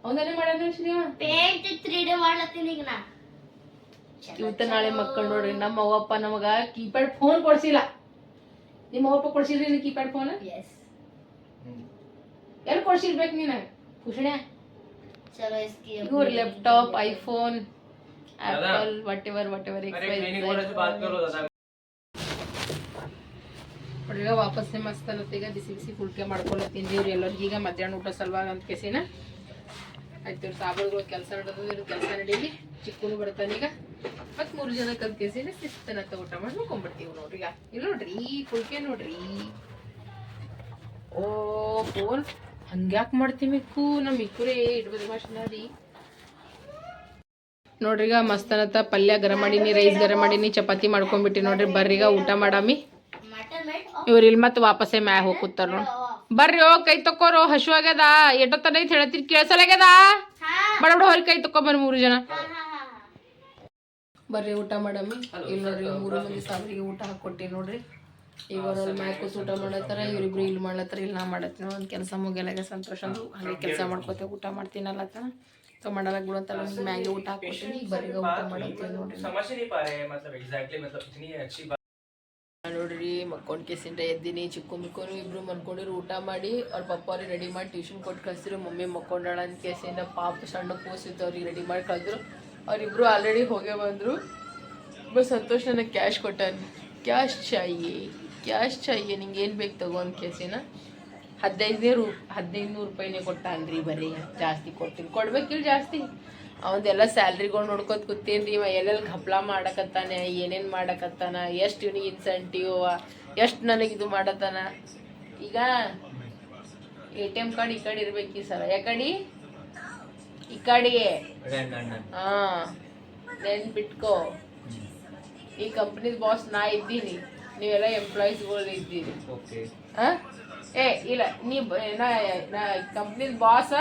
Speaker 3: ಅವನೇ ಮಾಡ್ಯಾನ ಶ್ರೀವಾ
Speaker 1: ಪೇಂಟ್ ತ್ರೀ ಡಿ ಮಾಡ್ಲತ್ತೀನಿ ಈಗ ನಾ.
Speaker 3: ಇವತ್ತ ನಾಳೆ ಮಕ್ಕಳು ನೋಡ್ರಿ. ನಮ್ಮ ಅವ್ವಪ್ಪ ನಮಗ ಕೀಪ್ಯಾಡ್ ಫೋನ್ ಕೊಡ್ಸಿಲ್ಲ. ನಿಮ್ಮ ಅವ್ವಪ್ಪ ಕೊಡ್ಸಿಲ್ರಿ ಕೀಪ್ಯಾಡ್ ಫೋನ್ ಎಲ್ಲಿ ಕೊಡ್ಸಿರ್ಬೇಕು ನೀನು? ಪುಷಣ್ಯ
Speaker 1: चलो इसकी
Speaker 3: ಇವ್ರ ಲ್ಯಾಪ್ಟಾಪ್ ಐಫೋನ್
Speaker 4: दादा।
Speaker 3: Apple whatever whatever
Speaker 4: अरे क्लिनिक वाले से बात करो दादा
Speaker 3: ಈಗ ವಾಪಸ್ ಮಸ್ತ್ ಅನ್ನತ್ತೆ ಈಗ ಬಿಸಿ ಬಿಸಿ ಕುಲ್ಕೆ ಮಾಡ್ಕೊಳತ್ತೀನಿ ಇವ್ರು ಎಲ್ಲರಿಗೂ ಈಗ ಮಧ್ಯಾಹ್ನ ಊಟ ಸಲುವಾಗಿ ಅಂತ ಕೇಸಿನ ಆಯ್ತು ಇವ್ರು ಸಾಬರುಗಳು ಕೆಲಸ ನಡೆದು ಇವ್ರ ಕೆಲಸ ನಡೀಲಿ ಚಿಕ್ಕನು ಬರ್ತಾನೀಗ ಮತ್ ಮೂರು ಜನ ಕಲ್ಕೇಸಿನ ಶಿಸ್ತನತ್ತ ಊಟ ಮಾಡಿ ಮಲ್ಕೊಂಡ್ಬಿಡ್ತೀವಿ ನೋಡ್ರಿ ಈಗ ಇಲ್ಲಿ ನೋಡ್ರಿ ಕುಲ್ಕೆ ನೋಡ್ರಿ ಓ ಫೋನ್ ಹಂಗ್ಯಾಕ್ ಮಾಡ್ತೀವಿ ನಮ್ಮ ಇಕ್ಕುರೇ ಇಡ್ಬೋದು ಮಾಡಿ ನೋಡ್ರಿ ಈಗ ಮಸ್ತನತ್ತ ಪಲ್ಯ ಗರಂ ಮಾಡೀನಿ, ರೈಸ್ ಗರಂ ಮಾಡೀನಿ, ಚಪಾತಿ ಮಾಡ್ಕೊಂಡ್ಬಿಟ್ಟಿ ನೋಡ್ರಿ. ಬರ್ರಿ ಈಗ ಊಟ ಮಾಡಾಮಿ. ಇವ್ರ ಇಲ್ಲಿ ಮತ್ತೆ ವಾಪಸ್ಸೇ ಮ್ಯಾಗ ಹೋಗಿ ನೋಡ್. ಬರ್ರಿ, ಓ, ಕೈ ತಕ್ಕೋರು ಹಶು ಆಗ್ಯದ ಎಷ್ಟೊತ್ತನ ಐತಿ ಹೇಳತ್ತೀರಿ ಕೇಳ್ಸಲಾಗ್ಯದ ಬಡ ಬಡ ಹೊರಗೆ ಕೈ ತಕ್ಕೊಂಬರ್ರಿ ಮೂರು ಜನ. ಬರ್ರಿ, ಊಟ ಮಾಡಮ್ಮಿ ಇಲ್ಲಿ ಮೂರು ಮಂದಿ ಸಾವಿರಿಗೆ ಊಟ ಹಾಕೊಟ್ಟಿ ನೋಡ್ರಿ. ಈಗ ಒಂದೊಂದು ಕೂತ್ ಊಟ ಮಾಡತ್ತಾರ, ಇವ್ರಿಬ್ರು ಇಲ್ಲಿ ಮಾಡ್ಲತ್ತಾರ, ಇಲ್ಲಿ ನಾ ಮಾಡತ್ತೀನಿ ಒಂದು ಕೆಲಸ ಮುಗಿಯಲಾಗ ಸಂತೋಷ ಅದು ಹಂಗೆ ಕೆಲಸ ಮಾಡ್ಕೋತೇವೆ, ಊಟ ಮಾಡ್ತೀನಲ್ಲ ಸೊ ಮಾಡಲ್ಲ ಊಟ ಹಾಕ್ಕೊತೀನಿ ಈಗ ಊಟ ಮಾಡತ್ತೀನಿ ನೋಡ್ರಿ. ನೋಡ್ರಿ, ಮಕ್ಕೊಂಡು ಕೇಸಿಂದ ಎದ್ದೀನಿ, ಚಿಕ್ಕ ಮಿಕ್ಕೋನು ಇಬ್ರು ಮಲ್ಕೊಂಡಿರು ಊಟ ಮಾಡಿ, ಅವ್ರ ಪಪ್ಪ ಅವ್ರಿಗೆ ರೆಡಿ ಮಾಡಿ ಟ್ಯೂಷನ್ ಕೊಟ್ಟು ಕಳಿಸಿದ್ರು, ಮಮ್ಮಿ ಮಕ್ಕೊಂಡಾಳ ಅಂತ ಕೇಸಿಂದ ಪಾಪ ಸಣ್ಣ ಕೂಸಿದ್ದು ಅವ್ರಿಗೆ ರೆಡಿ ಮಾಡಿ ಕಳೆದ್ರು ಅವರಿಬ್ರು ಆಲ್ರೆಡಿ ಹೋಗೇ ಬಂದ್ರು. ತುಂಬಾ ಸಂತೋಷ ನನಗೆ ಕ್ಯಾಶ್ ಕೊಟ್ಟಾನ. ಕ್ಯಾಶ್ ಚಾಯಿ. ಕ್ಯಾಶ್ ಚಾಯಿಗೆ ನಿಂಗೆ ಏನು ಬೇಕು ತಗೋ ಅಂತ ಕೇಸಿನ ಹದಿನೈದನೇ ರೂ ಹದಿನೈದು ನೂರು ರೂಪಾಯಿನೇ ಕೊಟ್ಟ ರೀ ಬರೀ, ಜಾಸ್ತಿ ಕೊಡ್ತೀನಿ. ಕೊಡ್ಬೇಕಿಲ್ಲ ಜಾಸ್ತಿ. ಅವಂದೆಲ್ಲ ಸ್ಯಾಲ್ರಿಗಳು ನೋಡ್ಕೊತ ಕೂತೀನಿ ಇವ ಎಲ್ಲೆಲ್ಲಿ ಘಪ್ಲ ಮಾಡಕತ್ತಾನೆ, ಏನೇನು ಮಾಡಕತ್ತಾನ, ಎಷ್ಟು ಇವನಿಗೆ ಇನ್ಸೆಂಟಿವ್ ಎಷ್ಟು ನನಗೆ ಇದು ಮಾಡತ್ತಾನ. ಈಗ ಎ ಟಿ ಎಂ ಕಾರ್ಡ್ ಈ ಕಡೆ ಇರ್ಬೇಕು ಈ ಸಲ. ಯಾಕಡೆ ಈ ಕಡೆಗೆ. ಹಾಂ, ನೆನ್ಪಿಟ್ಕೋ. ಈ ಕಂಪ್ನಿದ ಬಾಸ್ ನಾ ಇದ್ದೀನಿ. ನೀವೆಲ್ಲ ಎಂಪ್ಲಾಯೀಸ್ಗಳು ಇದ್ದೀರಿ.
Speaker 4: ಓಕೆ
Speaker 3: ಹಾಂ? ಏ ಇಲ್ಲ ನೀ ನಾ ನಾ ಬಾಸ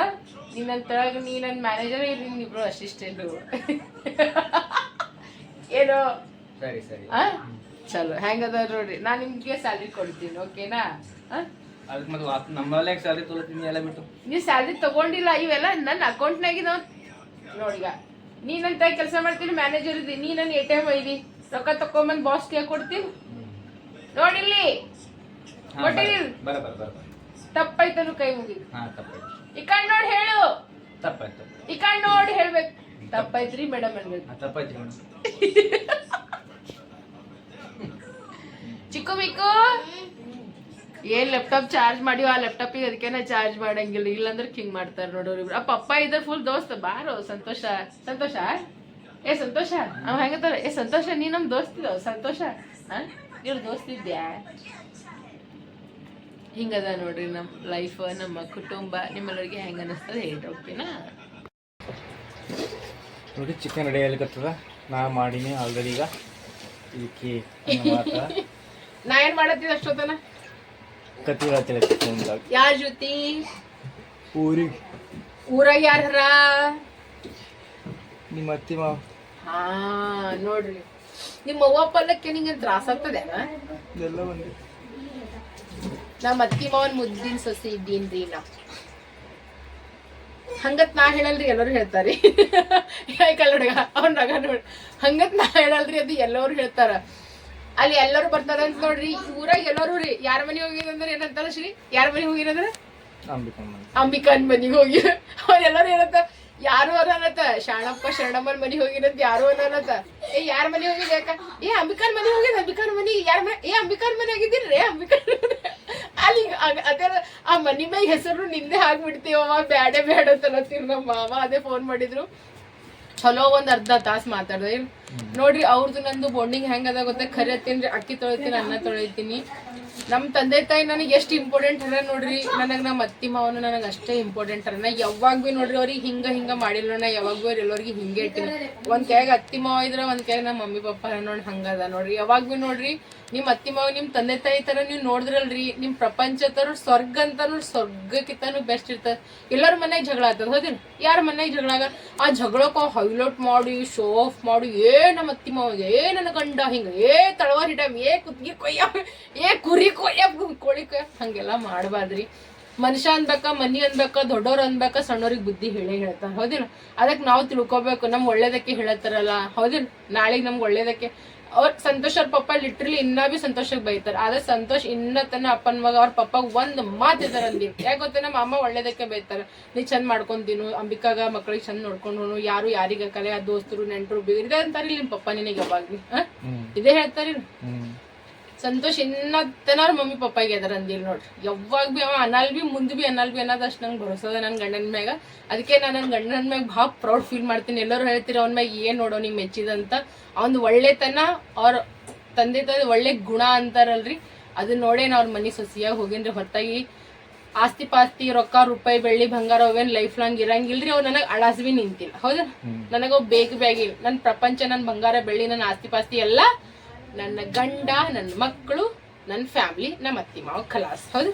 Speaker 3: ನೀನು ನನ್ನ ತಳಗ ನೀ ನನ್ನ ಮ್ಯಾನೇಜರ್ ಇದ್ದೀನಿ ನೀವಿಬ್ರು ಅಸಿಸ್ಟೆಂಟು ಏನೋ?
Speaker 4: ಸರಿ ಸರಿ.
Speaker 3: ಹಾಂ? ಚಲೋ ಹೆಂಗದ ನೋಡ್ರಿ ನಾನು ನಿಮಗೆ ಸ್ಯಾಲ್ರಿ ಕೊಡ್ತೀನಿ ಓಕೆನಾ ಹಾಂ?
Speaker 4: ಅದಕ್ಕೆ ಮತ್ತೆ ನಮ್ಮಲ್ಲೇ ಸ್ಯಾಲ್ರಿ ತೊಗೊಳ್ತೀನಿ ಎಲ್ಲ ಬಿಟ್ಟು?
Speaker 3: ನೀವು ಸ್ಯಾಲ್ರಿ ತೊಗೊಂಡಿಲ್ಲ ಇವೆಲ್ಲ ನನ್ನ ಅಕೌಂಟ್ನಾಗಿದ್ದಾವ ನೋಡಿಗ ನೀನಂತ ಕೆಲಸ ಮಾಡ್ತೀನಿ ಮ್ಯಾನೇಜರ್ ಇದ್ದೀನಿ ನೀ ನನ್ನ ಎ ಟಿ ಎಂ ಒಯ್ದಿ ರೊಕ್ಕ ತಗೊಂಬಂದು ಬಾಸ್ ಕೇಳಿ ಕೊಡ್ತೀನಿ. ನೋಡಿಲ್ಲಿ? ಇಲ್ಲಿ
Speaker 4: ಬರ ಬರ ಬರ
Speaker 3: ತಪ್ಪಾಯ್ತನು ಕೈ ಮುಗಿ
Speaker 4: ಹಾ ತಪ್ಪಾಯ್ತು.
Speaker 3: ಈ ನೋಡಿ ಹೇಳು.
Speaker 4: ತಪ್ಪಾಯ್ತು.
Speaker 3: ಈ ಕಣ್ ನೋಡಿ ಹೇಳ್ಬೇಕು. ತಪ್ಪಾಯ್ತ್ರಿ ಮೇಡಮ್ ಅನ್ಬೇಕು.
Speaker 4: ತಪ್ಪಾಯ್ತು
Speaker 3: ಚಿಕ್ಕು ಮಿಕ್ಕು. ಏನ್ ಲ್ಯಾಪ್ಟಾಪ್ ಚಾರ್ಜ್ ಮಾಡಿವ ಆ ಲ್ಯಾಪ್ಟಾಪಿಗೆ ಅದಕ್ಕೆ ಚಾರ್ಜ್ ಮಾಡಂಗಿಲ್ಲ. ಇಲ್ಲಾಂದ್ರೆ ಕಿಂಗ್ ಮಾಡ್ತಾರ ನೋಡೋರು ಇಬ್ರು. ಆ ಪಪ್ಪ ಇದ್ರ ಫುಲ್ ದೋಸ್ತ. ಬಾರೋ ಸಂತೋಷ. ಸಂತೋಷ? ಏ ಸಂತೋಷ? ಅವ್ ಹೆಂಗತ್ತಾರ ಏ ಸಂತೋಷ ನೀ ನಮ್ ದೋಸ್ತಿದ ಸಂತೋಷ? ಹಾ? ಇವ್ರ ದೋಸ್ತಿದ್ಯಾ ಹಿಂಗದ ನೋಡ್ರಿ ನಮ್ ಲೈಫ್ ನಮ್ಮ ಕುಟುಂಬ ನಿಮ್ಮೆಲ್ಲರಿಗೆ ಹೆಂಗ ಅನಿಸ್ತದ ಹೇಳ್ ಓಕೆನಾ
Speaker 4: ನೋಡಿ ಚಿಕನ್ ರೆಡಿ ಆಗ್ಲಿಕ್ಕತ್ತದ ನಾ ಮಾಡೀನಿ ಆಲ್ರೆಡಿ ಈಗ. ಇದಕ್ಕೆ
Speaker 3: ನಾ ಏನ್ ಮಾಡತ್ತಿದ ಅಷ್ಟೊತ್ತನ?
Speaker 4: ಕತ್ತಿ ಹೇಳ್ತಿಲ್ಲ ಚಿಕನ್
Speaker 3: ಯಾರ ಜೊತೆ
Speaker 4: ಊರಿಗೆ
Speaker 3: ಊರಾಗ ಯಾರ
Speaker 4: ನಿಮ್ಮ ಅತ್ತಿ ಮಾವ.
Speaker 3: ಹಾ ನೋಡ್ರಿ. ನಿಮ್ಮ ಅವ್ವ ಪಲ್ಲಕ್ಕೆ ನಿಂಗೆ ತ್ರಾಸ
Speaker 4: ಆಗ್ತದೆ
Speaker 3: ನಮ್ಮ ಅತ್ತಿ ಮಾವನ್ ಮುದ್ದಿನ ಸೊಸಿ ಇದ್ದೀನ್ರಿ ನಾ. ಹಂಗತ್ ನಾ ಹೇಳಲ್ರಿ ಎಲ್ಲರೂ ಹೇಳ್ತಾರಿ. ಕಲ್ಲಡ್ಗ ಅವ್ನ ನಗ ನೋಡಿ. ಹಂಗತ್ ನಾ ಹೇಳಲ್ರಿ ಅದು ಎಲ್ಲರೂ ಹೇಳ್ತಾರ. ಅಲ್ಲಿ ಎಲ್ಲರೂ ಬರ್ತಾರ ಅಂತ ನೋಡ್ರಿ ಊರಾಗ ಎಲ್ಲರೂ ರೀ. ಯಾರ ಮನೆ ಹೋಗಿದಂದ್ರೆ ಏನಂತಾರ ಶ್ರೀ? ಯಾರ ಮನೆ ಹೋಗಿರಂದ್ರೆ ಅಂಬಿಕಾನ್ ಮನೆಗೆ ಹೋಗಿ. ಅವ್ರೆಲ್ಲರೂ ಏನಂತ ಯಾರು ಅನ್ನತ್ತ? ಶಾಣಪ್ಪ, ಶರಣಮ್ಮನ ಮನೆ ಹೋಗಿರಂತ ಯಾರು ಅನ್ನತ್ತ? ಏ, ಯಾರ ಮನೆ ಹೋಗಿದೆ ಅಕ್ಕ? ಏ ಅಂಬಿಕಾನ್ ಮನೆ ಹೋಗಿದ್ ಅಂಬಿಕಾನ್ ಮನಿ, ಯಾರ ಮನೆ? ಏ ಅಂಬಿಕಾನ್ ಮನೆ ಆಗಿದ್ದೀರಿ ಅಂಬಿಕಾನ್ ಅಲ್ಲಿ ಅದರ ಅದೇ ಆ ಮನಿ ಮ್ಯಾಗ ಹೆಸರು ನಿಂದೆ ಹಾಕ್ಬಿಡ್ತೀವಮ್ಮ ಬ್ಯಾಡೇ ಬ್ಯಾಡ ಅಂತ ನಮ್ಮ ಮಾವ, ಅದೇ ಫೋನ್ ಮಾಡಿದ್ರು. ಚಲೋ ಒಂದ್ ಅರ್ಧ ತಾಸ್ ಮಾತಾಡ್ದೆ ನೋಡ್ರಿ ಅವ್ರದ್ದು ನಂದು ಬಾಂಡಿಂಗ್ ಹೆಂಗದ ಗೊತ್ತಾ? ಖರೆ ಹತ್ತೀನಿ ಅಕ್ಕಿ ತೊಳಿತೀನಿ, ಅನ್ನ ತೊಳಿತೀನಿ. ನಮ್ಮ ತಂದೆ ತಾಯಿ ನನಗೆ ಎಷ್ಟು ಇಂಪಾರ್ಟೆಂಟ್ ಅರ ನೋಡ್ರಿ. ನನಗ್ ನಮ್ಮ ಅತ್ತಿ ಮಾವನು ನನಗೆ ಅಷ್ಟೇ ಇಂಪಾರ್ಟೆಂಟ್ ಅರ ನಾ ಯಾವಾಗ ಭೀ ನೋಡ್ರಿ, ಅವ್ರಿಗೆ ಹಿಂಗ ಹಿಂಗ ಮಾಡಿಲ್ಲ ನಾ ಯಾವಾಗ ಭೀ ಎಲ್ಲರಿಗೆ ಹಿಂಗೆ ಇಟ್ಟಿನಿ ಒಂದ್ ಕೈಯಾಗ ಅತ್ತಿ ಮಾವ ಇದ್ರ, ಒಂದ್ ಕೈಯಾಗ ನಮ್ಮ ಮಮ್ಮಿ ಪಪ್ಪ ನೋಡಿ ಹಂಗದ ನೋಡ್ರಿ. ಯಾವಾಗ ಭೀ ನೋಡ್ರಿ, ನಿಮ್ ಅತ್ತಿ ಮಾವ, ನಿಮ್ ತಂದೆ ತಾಯಿ ತರ ನೀವು ನೋಡಿದ್ರಲ್ರಿ, ನಿಮ್ ಪ್ರಪಂಚ ತರ ಸ್ವರ್ಗ ಅಂತಾನು ಸ್ವರ್ಗಕ್ಕಿಂತಾನು ಬೆಸ್ಟ್ ಇರ್ತದೆ. ಎಲ್ಲರ ಮನ್ಯಾಗ ಜಗಳ ಆಗ್ತದೆ ಹೌದಿಲ್ಲ ಯಾರ ಮನ್ಯಾಗ ಜಗಳ ಆಗ ಆ ಜಗಳಕ್ಕೆ ಹೈಲೋಟ್ ಮಾಡಿ ಶೋ ಆಫ್ ಮಾಡಿ, ಏ ನಮ್ಮ ಅತ್ತಿ ಮಾವ ಏ ನನ್ನ ಗಂಡ ಹಿಂಗೆ, ಏ ತಳವಾರಿ ಹಿಡಮ್ ಏ ಕುತ್ತಿಗೆ ಕೊಯ್ಯ ಏ ಕುರಿ ಕೊಯ್ಯ ಕೋಳಿ ಕೊಯ್ಯ ಹಂಗೆಲ್ಲ ಮಾಡಬಾರ್ದ್ರಿ. ಮನುಷ್ಯ ಅನ್ಬೇಕ ಮನಿ ಅನ್ಬೇಕ ದೊಡ್ಡವ್ರ ಅನ್ಬೇಕ ಸಣ್ಣವ್ರಿಗೆ ಬುದ್ಧಿ ಹೇಳೇ ಹೇಳ್ತಾರ. ಹೌದಿಲ್ಲ ಅದಕ್ಕೆ ನಾವು ತಿಳ್ಕೊಬೇಕು ನಮ್ ಒಳ್ಳೇದಕ್ಕೆ ಹೇಳತ್ತಾರಲ್ಲ? ಹೌದಿಲ್ಲ ನಾಳೆಗೆ ನಮ್ಗೆ ಒಳ್ಳೇದಕ್ಕೆ. ಅವ್ರ ಸಂತೋಷ್ ಅವ್ರ ಪಪ್ಪ ಲಿಟ್ರಲಿ ಇನ್ನ ಬಿ ಸಂತೋಷಕ್ಕೆ ಬೈತಾರ. ಆದ್ರೆ ಸಂತೋಷ್ ಇನ್ನ ತನ್ನ ಅಪ್ಪನ ಮಗ ಅವ್ರ ಪಪ್ಪ ಒಂದ್ ಮಾತ್ ಇದಾರ ಅಂದಿ ಯಾಕೆ ಗೊತ್ತ? ನಮ್ಮ ಅಮ್ಮ ಒಳ್ಳೇದಕ್ಕೆ ಬೈತಾರ. ನೀ ಚಂದ ಮಾಡ್ಕೊಂತೀನು ಅಂಬಿಕಾಗ ಮಕ್ಳಿಗೆ ಚಂದ ನೋಡ್ಕೊಂಡು ಯಾರು ಯಾರಿಗ ಕಲೆ ಆ ದೋಸ್ತರು ನೆಂಟರು ಬೀಗ ಇದೇ ಅಂತಾರಿಲ್ಲ ನಿಮ್ ಪಪ್ಪ ನಿನಗೆ ಯಾವಾಗ ಹ? ಇದೇ ಹೇಳ್ತಾರಿಲ್ಲ ಸಂತೋಷ್ ಇನ್ನತ್ತನಾರ ಅವ್ರ ಮಮ್ಮಿ ಪಪ್ಪಾಗೆ ಅದಾರ ಅಂದಿಲ್ಲ ನೋಡ್ರಿ. ಯಾವಾಗ ಬಿ ಅವ ಅನ್ನಲ್ ಬಿ ಮುಂದೆ ಬಿ ಅನ್ನಲ್ ಬಿ ಅನ್ನೋದು ಅಷ್ಟು ನಂಗೆ ಭರೋಸದ ನನ್ನ ಗಂಡನ ಮ್ಯಾಗ. ಅದಕ್ಕೆ ನಾನು ನನ್ನ ಗಂಡನ ಮ್ಯಾಗ ಭಾಳ ಪ್ರೌಡ್ ಫೀಲ್ ಮಾಡ್ತೀನಿ. ಎಲ್ಲರೂ ಹೇಳ್ತೀರಿ ಅವ್ನ ಮ್ಯಾಗ ಏನು ನೋಡೋ ನೀವು ಮೆಚ್ಚಿದಂತ ಅವ್ನ ಒಳ್ಳೆತನ ಅವ್ರ ತಂದೆ ತಾಯಿ ಒಳ್ಳೆ ಗುಣ ಅಂತಾರಲ್ರಿ. ಅದನ್ನ ನೋಡೇ ನಾ ಅವ್ರ ಮನೆ ಸೊಸಿಯಾಗಿ ಹೋಗಿನ್ರಿ. ಹೊತ್ತಾಗಿ ಆಸ್ತಿ ಪಾಸ್ತಿ ರೊಕ್ಕ ರೂಪಾಯಿ ಬೆಳ್ಳಿ ಬಂಗಾರ ಅವೇನು ಲೈಫ್ ಲಾಂಗ್ ಇರಂಗಿಲ್ರಿ. ಅವ್ರು ನನಗೆ ಅಳಾಸ್ವಿ ನಿಂತಿಲ್ಲ. ಹೌದಾ ನನಗೆ ಬೇಗ ಬೇಗಿಲ್ಲ ನನ್ನ ಪ್ರಪಂಚ ನನ್ನ ಬಂಗಾರ ಬೆಳ್ಳಿ ನನ್ನ ಆಸ್ತಿ ಪಾಸ್ತಿ ಎಲ್ಲ ನನ್ನ ಗಂಡ, ನನ್ನ ಮಕ್ಕಳು, ನನ್ನ ಫ್ಯಾಮಿಲಿ ನಮ್ಮ ಅತ್ತಿ ಮಾವ ಕಲಾಸ್ ಹೌದು?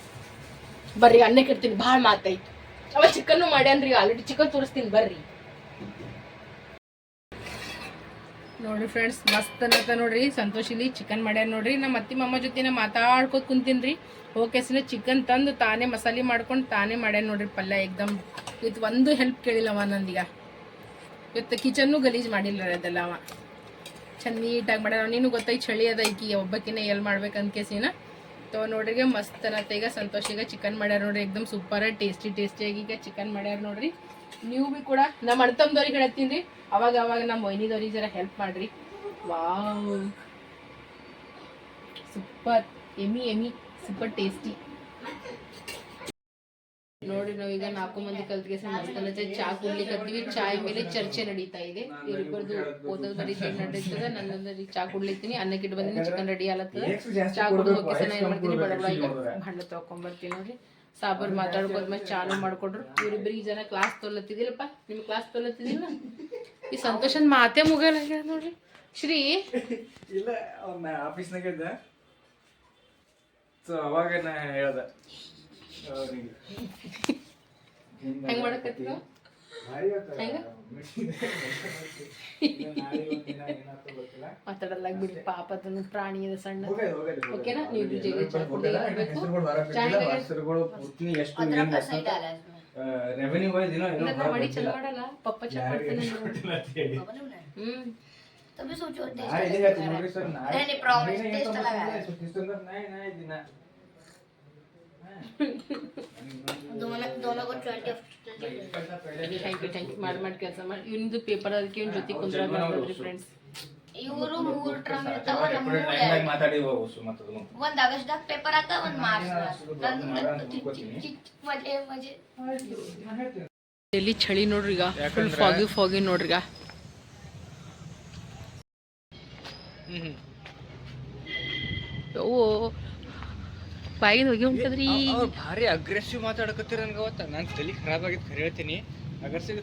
Speaker 3: ಬರ್ರಿ ಅನ್ನಕ್ಕೆ ಇರ್ತೀನಿ ಭಾಳ ಮಾತಾಯ್ತು. ಅವ ಚಿಕನ್ನು ಮಾಡ್ಯಾನ್ರಿ ಆಲ್ರೆಡಿ ಚಿಕನ್ ತೋರಿಸ್ತೀನಿ, ಬರ್ರಿ. ನೋಡ್ರಿ ಫ್ರೆಂಡ್ಸ್ ಮಸ್ತ್ ಅನ್ನತ್ತ ನೋಡ್ರಿ. ಸಂತೋಷಿಲಿ ಚಿಕನ್ ಮಾಡ್ಯಾರ ನೋಡ್ರಿ. ನಮ್ಮ ಅತ್ತಿ ಮಾಮ ಜೊತೆ ಮಾತಾಡ್ಕೊತ ಕುಂತೀನ್ರಿ. ಸಿನ ಚಿಕನ್ ತಂದು ತಾನೇ ಮಸಾಲೆ ಮಾಡ್ಕೊಂಡು ತಾನೇ ಮಾಡ್ಯಾನ ನೋಡ್ರಿ ಪಲ್ಯ ಏಕ್ದಮ್ ಇವತ್ತು ಒಂದು ಹೆಲ್ಪ್ ಕೇಳಿಲ್ಲವ ನಂದೀಗ. ಇವತ್ತು ಕಿಚನ್ನು ಗಲೀಜ್ ಮಾಡಿಲ್ಲ ಅದೆಲ್ಲ ಅವ. ಚಂದ ನೀಟಾಗಿ ಮಾಡ್ಯಾರ. ನೀನು ಗೊತ್ತೈತಿ ಚಳಿ ಅದ ಐಕಿ ಒಬ್ಬಕ್ಕಿನ ಎಲ್ಲಿ ಮಾಡ್ಬೇಕಂತ ಕೇಸಿನ? ತೋ ನೋಡ್ರಿಗೆ ಮಸ್ತ್ ಅನ್ನತ್ತ ಈಗ ಸಂತೋಷ ಈಗ ಚಿಕನ್ ಮಾಡ್ಯಾರ ನೋಡ್ರಿ, ಎಕ್ದಮ್ ಸೂಪರ್ ಟೇಸ್ಟಿ ಟೇಸ್ಟಿಯಾಗಿ ಈಗ ಚಿಕನ್ ಮಾಡ್ಯಾರ ನೋಡ್ರಿ. ನೀವು ಭೀ ಕೂಡ ನಮ್ಮ ಅಣ್ತಮ್ದವ್ರಿಗೆ ಹೇಳ್ತೀನಿ ರೀ. ಅವಾಗ ಅವಾಗ ನಮ್ಮ ಮೊಯ್ನಿದವ್ರಿಗೆ ಜರ ಹೆಲ್ಪ್ ಮಾಡ್ರಿ. ವಾವ್ ಸೂಪರ್ ಎಮಿ ಎಮಿ ಸೂಪರ್ ಟೇಸ್ಟಿ ನೋಡಿ ನಾವೀಗ ನಾಲ್ಕು ಮಂದಿ ಕಲ್ತಿಗೆ ಮಸ್ತ್ ಚಾ ಕುಡ್ಲಿಕ್ಕತ್ತೀವಿ ಚಾಯ್ ಮೇಲೆ ಚರ್ಚೆ ನಡೀತಾ ಇದೆ. ಇವರಿಬ್ಬರದು ಓದೋದು ಬರೀ ನಡೀತದೆ. ನನ್ನೊಂದು ಚಾ ಕುಡ್ಲಿಕ್ತೀನಿ ಅನ್ನಕ್ಕೆ ಇಟ್ಟು ಬಂದಿನಿ. ಚಿಕನ್ ರೆಡಿ ಆಲತ್ತದ. ಚಾ ಕುಡಿದು ಹೋಗಿ ಸಹ ಏನ್ ಮಾಡ್ತೀನಿ ಬಡ ಈಗ ಹಣ್ಣು ತಗೊಂಡ್ಬರ್ತೀನಿ ನೋಡ್ರಿ ಸಾಬರ್ ಮಾತಾಡ್ಕೋದ್ ಮೇಲೆ ಚಾಲು ಮಾಡ್ಕೊಡ್ರು. ಇವ್ರಿಬ್ರಿಗೆ ಜನ ಕ್ಲಾಸ್ ತೊಲತ್ತಿದಿಲ್ಲಪ್ಪ ನಿಮ್ ಕ್ಲಾಸ್ ತೊಲತ್ತಿದಿಲ್ಲ ಈ ಸಂತೋಷನ್ ಮಾತೇ ಮುಗಿಯಲ್ಲ ನೋಡ್ರಿ ಶ್ರೀ
Speaker 5: ಇಲ್ಲ ಆಫೀಸ್ನಾಗ ಸೊ ಅವಾಗ ನಾ
Speaker 3: ಹೆಂಗ್ ಮಾಡಕತ್ತಿ ನಾವು? ಹೆಂಗ ಮಾತಾಡಲ್ಲ ಬಿಡಿ ಪಾಪ ಅದನ್ನು ಪ್ರಾಣಿ ಅದ ಸಣ್ಣ ಓಕೆನಾ ನೀವು ಜಗ ಚಾ ಕುಡಿಬೇಕು
Speaker 5: ಹೆಸರುಗಳು ಪೂರ್ತಿ ಎಷ್ಟು ರೆವೆನ್ಯೂ ವೈಸ್ ಏನೋ ಏನೋ
Speaker 3: ಮಾಡಿ ಚಲೋ ಮಾಡಲ್ಲ ಪಪ್ಪ ಚಾ ಮಾಡ್ತಾನೆ ಹ್ಮ್
Speaker 1: तभी सोचो
Speaker 5: ನಾ ಇದೇ ಹೇಳ್ತೀನಿ ನೋಡ್ರಿ ಸರ್ ನಾ
Speaker 1: नहीं नहीं प्रॉमिस
Speaker 5: ನೀನೇ
Speaker 1: टेस्ट
Speaker 5: ಏನೋ
Speaker 1: लगा
Speaker 5: ಮಾಡ್ತಿದ್ದೆ, so kiss
Speaker 3: thank you thank you ಮಾಡಿ ಮಾಡಿ ಕೆಲಸ ಮಾಡಿ. ಇವ್ನಿಂದು ಪೇಪರ್ ಅದಕ್ಕೆ ಇವ್ನ ಜೊತೆ ಕುಂದ್ರಿ ಫ್ರೆಂಡ್ಸ್
Speaker 1: ಇವರು ಮೂರು ಟ್ರಮ್ ಇರ್ತಾವ ಒಂದ್ ಆಗಸ್ಟ್ದಾಗ ಪೇಪರ್ ಆತ ಒಂದ್ ಮಾರ್ಚ್. ಮಜೆ ಮಜೆ.
Speaker 3: ಎಲ್ಲಿ ಚಳಿ ನೋಡ್ರಿ ಈಗ? ಫುಲ್ ಫಾಗಿ ಫಾಗಿ ನೋಡ್ರಿ ಈಗ. ಓ ಬಾಯಿಗೆ ಹೋಗಿ ಹೊಂಟದ್ರಿ?
Speaker 5: ಭಾರಿ ಅಗ್ರೆಸಿವ್ ಮಾತಾಡಕತ್ತೀರ ನನಗೆ ಗೊತ್ತಾ ನಾನು ತಲೆ ಖರಾಬ್ ಆಗಿತ್ತು ಖರೆ ಹೇಳ್ತೀನಿ. ಅಗ್ರೆಸಿವ್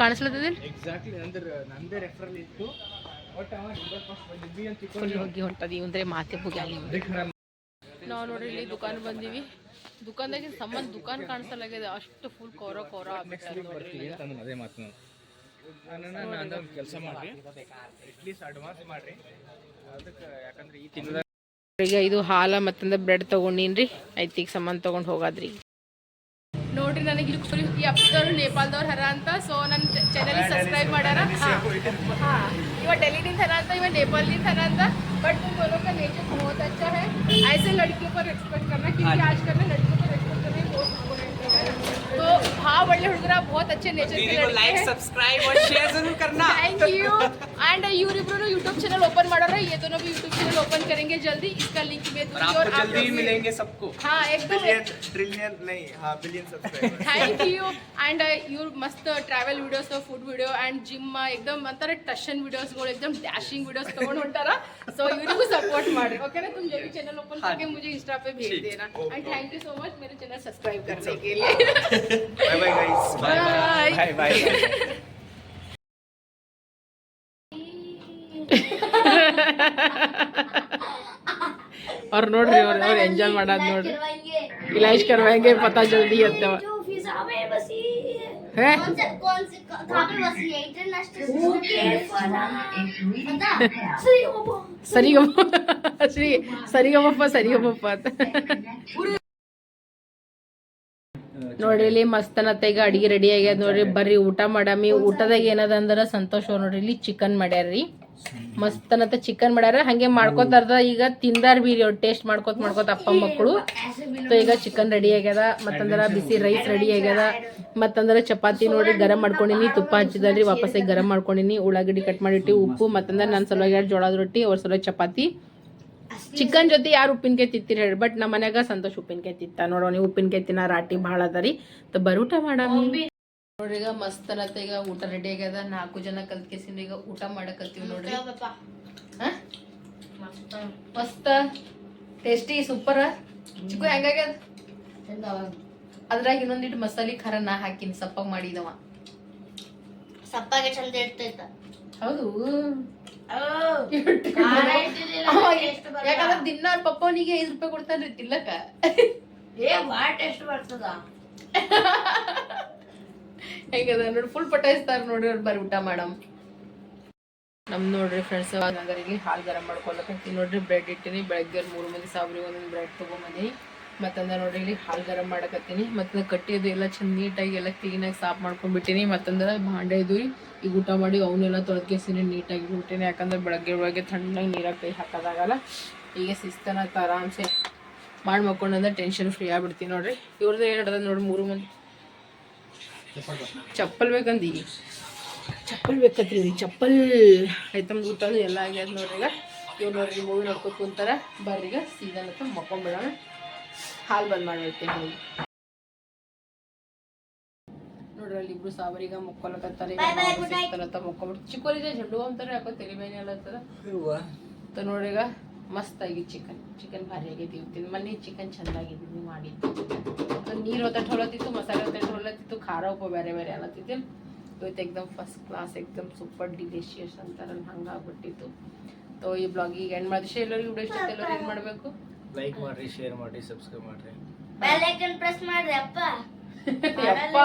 Speaker 3: ಕಾಣಿಸ್ಲತ್ತದಿಲ್ಲ
Speaker 5: ಎಕ್ಸಾಕ್ಟ್ಲಿ ಅಂದ್ರೆ ನಂದೇ ರೆಫರಲ್ ಇತ್ತು. ಬಟ್ ಅವ ನಂಬರ್ ಫಸ್ಟ್ ಬಂದಿದ್ವಿ ಅಂತ
Speaker 3: ಫುಲ್ ಹೋಗಿ ಹೊಂಟದಿ ಅಂದ್ರೆ ಮಾತೆ ಹೋಗಿ
Speaker 5: ಅದೇ ಖರಾಬ್
Speaker 3: ನಾವು ನೋಡ್ರಿ ಇಲ್ಲಿ ದುಕಾನ್ ಬಂದೀವಿ. ದುಕಾನ್ದಾಗಿನ ಸಂಬಂಧ ದುಕಾನ್ ಕಾಣಿಸಲಾಗಿದೆ ಅಷ್ಟು ಫುಲ್ ಕೋರ ಕೋರ
Speaker 5: ಅದೇ ಮಾತು ನಾನು. ಕೆಲಸ ಮಾಡ್ರಿ. ಅಟ್ಲೀಸ್ಟ್ ಅಡ್ವಾನ್ಸ್ ಮಾಡ್ರಿ. ಅದಕ್ಕೆ ಯಾಕಂದ್ರೆ ಈ ತಿಂಗಳ
Speaker 3: ಈಗ ಇದು ಹಾಲ ಮತ್ತಂದ ಬ್ರೆಡ್ ತಗೊಂಡಿನ್ರಿ ಆಯ್ತು ಈಗ ಸಂಬಂಧ ತಗೊಂಡ್ ಹೋಗಾದ್ರಿ ನೋಡ್ರಿ ನನಗೆ ಇಲ್ಲಿ ಫುಲ್ ಈ ಅಪ್ಪದವ್ರು ನೇಪಾಳದವ್ರು ಹರ ಅಂತ ಸೊ ನನ್ನ ಚಾನೆಲ್ ಸಬ್ಸ್ಕ್ರೈಬ್ ಮಾಡ್ಯಾರ ಹಾ ಹಾ ಇವ ಡೆಲ್ಲಿನಿಂದ ಹರ ಅಂತ ಇವ ನೇಪಾಳದಿಂದ ಹರ ಅಂತ बट तुम दोनों का नेचर बहुत अच्छा है ऐसे लड़कियों पर एक्सपेक्ट करना क्योंकि आजकल ना लड़कियों तो हाँ बड़े हुडरा बहुत अच्छे नेचर के लड़के हैं
Speaker 6: सब्सक्राइब और शेयर जरूर करना
Speaker 3: thank you and यूरिब्रो YouTube channel open ಮಾಡೋರ ये दोनों भी यूट्यूब चैनल ओपन करेंगे जल्दी इसका लिंक मैं दूंगी
Speaker 6: आपको
Speaker 3: और आप
Speaker 6: जल्दी ही
Speaker 3: लोग भी-
Speaker 6: मिलेंगे सबको
Speaker 3: हाँ एकदम
Speaker 6: बिलियन ट्रिलियन नहीं हाँ billion subscriber
Speaker 3: thank you and ಇವ್ರು ಮಸ್ತ್ travel videos food video and gym ಎಕ್ದಮ್ ಅಂತಾರೆ ಟಷನ್ ವಿಡಿಯೋಸ್ಗಳು ಎಕ್ದಮ್ ಡ್ಯಾಶಿಂಗ್ ವಿಡಿಯೋಸ್ ತೊಗೊಂಡು ಹೊಂಟಾರ ಸೊ ಇವ್ರಿಗೂ ಸಪೋರ್ಟ್ ಮಾಡಿ ಓಕೆನಾ तुम जो भी चैनल ओपन करके मुझे इंस्टा पे भेज देना and thank you so much मेरे चैनल सब्सक्राइब करने के लिए
Speaker 6: bye bye guys
Speaker 3: bye
Speaker 6: bye bye
Speaker 3: और ನೋಡ್ರಿ ಅವ್ರು ಅವ್ರು ಎಂಜಾಯ್ ಮಾಡೋದು ನೋಡ್ರಿ
Speaker 1: करवाएंगे
Speaker 3: इलाज करवाएंगे पता जल्दी आता
Speaker 1: जो फिजा में बसी
Speaker 3: है
Speaker 1: कौन से कौन से कहाँ पे बसी है इंटरनेशनल पता श्री ओबो
Speaker 3: ಸರಿಗಮ್ಮ ಶ್ರೀ ಸರಿಗಮ್ಮಪ್ಪ ಸರಿಗಮ್ಮಪ್ಪ ಅಂತ ನೋಡ್ರಿ ಇಲ್ಲಿ ಮಸ್ತನತ್ತ ಈಗ ಅಡಿಗೆ ರೆಡಿ ಆಗ್ಯದ ನೋಡ್ರಿ. ಬರ್ರಿ ಊಟ ಮಾಡಮಿ. ಊಟದಾಗ ಏನದ ಅಂದ್ರ ಸಂತೋಷ ಅವ್ರ್ ನೋಡ್ರಿ ಇಲ್ಲಿ ಚಿಕನ್ ಮಾಡ್ಯಾರ್ರಿ. ಮಸ್ತನತ್ತ ಚಿಕನ್ ಮಾಡ್ಯಾರ. ಹಂಗೆ ಮಾಡ್ಕೋತಾರ್ದ. ಈಗ ತಿಂದಾರ ಬಿ ಅವ್ರು ಟೇಸ್ಟ್ ಮಾಡ್ಕೋತ ಮಾಡ್ಕೋತ ಅಪ್ಪ ಮಕ್ಕಳು. ಸೊ ಈಗ ಚಿಕನ್ ರೆಡಿ ಆಗ್ಯದ. ಮತ್ತಂದ್ರ ಬಿಸಿ ರೈಸ್ ರೆಡಿ ಆಗ್ಯದ. ಮತ್ತಂದ್ರ ಚಪಾತಿ ನೋಡ್ರಿ ಗರಂ ಮಾಡ್ಕೊಂಡಿನಿ. ತುಪ್ಪ ಹಚ್ಚಿದಲ್ರಿ ವಾಪಸ್ಸಾಗಿ ಗರಂ ಮಾಡ್ಕೊಂಡಿನಿ. ಉಳ್ಳಾಗಡ್ಡಿ ಕಟ್ ಮಾಡಿಟ್ಟಿ ಉಪ್ಪು. ಮತ್ತಂದ್ರ ನನ್ನ ಸಲುವಾಗಿ ಎರಡು ಜೋಳದ ರೊಟ್ಟಿ ಅವ್ರ ಸಲುವಾಗಿ ಚಪಾತಿ. ಚಿಕನ್ ಜೊತೆ ಯಾರು ಉಪ್ಪಿನಕಾಯಿ ತಿಂತೀರಿ ಹೇಳಿ ಬಟ್ ನಮ್ಮ ಮನ್ಯಾಗ ಸಂತೋಷ್ ಉಪ್ಪಿನಕಾಯಿ ತಿತ್ತ ನೋಡೋ ನೀವು ಉಪ್ಪಿನಕಾಯಿ ತಿನ್ನ ರಾಟಿ ಭಾಳ ಅದರಿ ತ ಬರೂಟ ಮಾಡಮಿ ನೋಡ್ರಿ ಈಗ ಮಸ್ತ್ ಅನ್ನತ್ತ ಈಗ ಊಟ ರೆಡಿ ಆಗ್ಯದ ನಾಲ್ಕು ಜನ ಕಲ್ತ್ಕೇಸಿನ ಈಗ ಊಟ ಮಾಡಕತ್ತೀವಿ ನೋಡ್ರಿ. ಆ? ಮಸ್ತ್. ಟೇಸ್ಟಿ ಸೂಪರ್ ಚಿಕ್ಕು ಹೆಂಗಾಗ್ಯದ ಅದ್ರಾಗ ಇನ್ನೊಂದಿಟ್ಟು ಮಸಾಲೆ ಖಾರ ನಾ ಹಾಕಿನಿ ಸಪ್ಪಾಗ ಮಾಡಿದವ.
Speaker 1: ಸಪ್ಪಾಗೆ ಚಂದ ಇರ್ತೈತ.
Speaker 3: ಹೌದು. ಯಾಕಂದ್ರೆ ದಿನ ಪಪ್ಪನಿಗೆ ಐದು ರೂಪಾಯಿ ಕೊಡ್ತಾನ್ರಿ ತಿಲ್ಲಕ
Speaker 7: ಏ ಭಾಳ ಟೇಸ್ಟ್ ಬರ್ತದ?
Speaker 3: ಹೆಂಗದ ನೋಡಿ ಫುಲ್ ಪಟಾಯಿಸ್ತಾರ ನೋಡ್ರಿ ಅವ್ರು ಬರ್ರಿ ಊಟ ಮಾಡಮ್. ನಮ್ ನೋಡ್ರಿ ಫ್ರೆಂಡ್ಸ್ ಇಲ್ಲಿ ಹಾಲು ಗರಂ ಮಾಡ್ಕೊಳಕಂತೀನಿ ನೋಡ್ರಿ ಬ್ರೆಡ್ ಇಟ್ಟಿನಿ ಬೆಳಗ್ಗೆ ಮೂರು ಮಂದಿ ಸಾವಿರ ಒಂದೊಂದು ಬ್ರೆಡ್ ತೊಗೊಂಬಂದಿನಿ ಮತ್ತಂದ ನೋಡ್ರಿ ಇಲ್ಲಿ ಹಾಲು ಗರಂ ಮಾಡಕತ್ತೀನಿ. ಮತ್ತೆ ಕಟ್ಟಿದ್ದು ಎಲ್ಲ ಚಂದ ನೀಟಾಗಿ ಎಲ್ಲ ಕ್ಲೀನಾಗಿ ಸಾಫ್ ಮಾಡ್ಕೊಂಡ್ಬಿಟ್ಟಿನಿ. ಮತ್ತಂದ್ರೆ ಭಾಂಡೆ ಇದು ರೀ ಈಗ ಊಟ ಮಾಡಿ ಅವನ್ನೆಲ್ಲ ತೊಳ್ಕೇಸಿನಿ, ನೀಟಾಗಿ ಬಿಟ್ಟಿನಿ ಯಾಕಂದ್ರೆ ಬೆಳಗ್ಗೆ ಒಳಗೆ ತಣ್ಣಗೆ ನೀರಾಗ ಕೈ ಹಾಕೋದಾಗಲ್ಲ. ಈಗ ಸಿಸ್ತನ ಆರಾಮ್ಸೆ ಮಾಡಿ ಮಕ್ಕೊಂಡಂದ್ರೆ ಟೆನ್ಷನ್ ಫ್ರೀ ಆಗ್ಬಿಡ್ತೀನಿ ನೋಡ್ರಿ. ಇವ್ರದ್ದು ಏನು ಹಿಡ್ದ ನೋಡಿ ಮೂರು ಮಂದಿ. ಚಪ್ಪಲ್ ಬೇಕಂದಿ? ಚಪ್ಪಲ್ ಬೇಕತ್ರಿ ಚಪ್ಪಲ್ ಐತಮ್ ಊಟ ಎಲ್ಲ ಆಗ್ಯದ ನೋಡ್ರಿ ಈಗ. ಇವ್ರು ನೋಡ್ರಿ ಮೂವಿ ಬರ್ರಿ ಈಗ ಸೀಸನ್ ಅಂತ ಮಕ್ಕೊಂಬಿಡೋಣ ಹಾಲು ಬಂದ್ ಮಾಡಿರ್ತೀನಿ ಹೋಗಿ ನೋಡ್ರಿ ಅಲ್ಲಿ ಇಬ್ರು ಸಾವರಿಗ ಮಕ್ಕೊಳಕತ್ತಾರ ಮಕ್ಕೊಬಿಟ್ಟು. ಅಂತ ಜಡ್ಡು ಅಂತಾರೆ ಯಾಕೋ ತೆಲಿಬೇನೆ ಅಲ್ಲತ್ತದ ಅಂತ ನೋಡ್ರಿ ಈಗ ಮಸ್ತ್ ಆಗಿ ಚಿಕನ್ ಚಿಕನ್ ಭಾರಿ ಆಗೈತಿ ಇವತ್ತಿನ ಮನೆ ಚಿಕನ್ ಚೆನ್ನಾಗಿದ್ದೀನಿ ಮಾಡಿದ್ದು ನೀರು ಹೊತ್ತಟ್ಟು ಹೊಲತ್ತಿತ್ತು ಮಸಾಲೆ ಹೊತ್ತಟ್ಟು ಹೊಲತ್ತಿತ್ತು ಖಾರ ಉಪ್ಪು ಬೇರೆ ಬೇರೆ ಅನ್ನತ್ತಿದ್ದೆ ಇವತ್ತು ಎಕ್ದಮ್ ಫಸ್ಟ್ ಕ್ಲಾಸ್ ಎಕ್ದಮ್ ಸೂಪರ್ ಡಿಲಿಷಿಯಸ್ ಅಂತಾರಲ್ಲ ಹಂಗಾಗ್ಬಿಟ್ಟಿತ್ತು. ಆಗ್ಬಿಟ್ಟಿತ್ತು ತೋ ಈ ಬ್ಲಾಗಿಗೆ ಎಂಡ್ ಮಾಡಿದ್ರೆ ಎಲ್ಲರಿಗೂ ವಿಡಿಯೋ ಇಷ್ಟ ಎಲ್ಲರೂ ಏನು ಮಾಡಬೇಕು.
Speaker 5: ಲೈಕ್ ಮಾಡ್ರಿ ಶೇರ್ ಮಾಡ್ರಿ ಸಬ್ಸ್ಕ್ರೈಬ್ ಮಾಡ್ರಿ.
Speaker 1: ಬೆಲ್ ಐಕನ್ ಪ್ರೆಸ್ ಮಾಡ್ರಿ ಅಪ್ಪ.
Speaker 3: ಅಪ್ಪ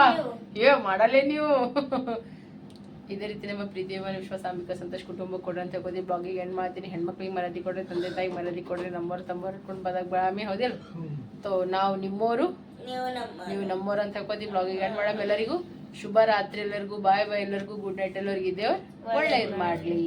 Speaker 3: ಏ ಮಾಡಲೇ ನೀವು. ಇದೇ ರೀತಿ ನಮ್ಮ ಪ್ರೀತಿಯವ ವಿಶ್ವಾಸಾಂಬಿಕ ಸಂತೋಷ ಕುಟುಂಬ ಕೊಡ್ರಿ ಅಂತ ಹೋದಿ ಬ್ಲಾಗಿಗೆ ಎಂಡ್ ಮಾಡ್ತೀನಿ. ಹೆಣ್ಮಕ್ಳಿಗೆ ಮರದಿ ಕೊಡ್ರಿ ತಂದೆ ತಾಯಿ ಮರದಿ ಕೊಡ್ರಿ ನಮ್ಮವ್ರು ತಮ್ಮವ್ರು ಇಟ್ಕೊಂಡು ಬಂದಾಗ ಬಾಮಿ ಹೌದಿಲ್ಲ? ತೋ ನಾವು ನಿಮ್ಮೋರು
Speaker 1: ನೀವು ನಮ್ಮ
Speaker 3: ನೀವು ನಮ್ಮೋರು ಅಂತ ಹೋಗೋದಿ ಬ್ಲಾಗಿಗೆ ಎಂಡ್ ಮಾಡಮ್. ಎಲ್ಲರಿಗೂ ಶುಭ ರಾತ್ರಿ ಎಲ್ಲರಿಗೂ ಬಾಯ್ ಬಾಯ್ ಎಲ್ಲರಿಗೂ ಗುಡ್ ನೈಟ್ ಎಲ್ಲರಿಗೂ ಇದ್ದೇವೆ ಒಳ್ಳೇದು ಮಾಡ್ಲಿ.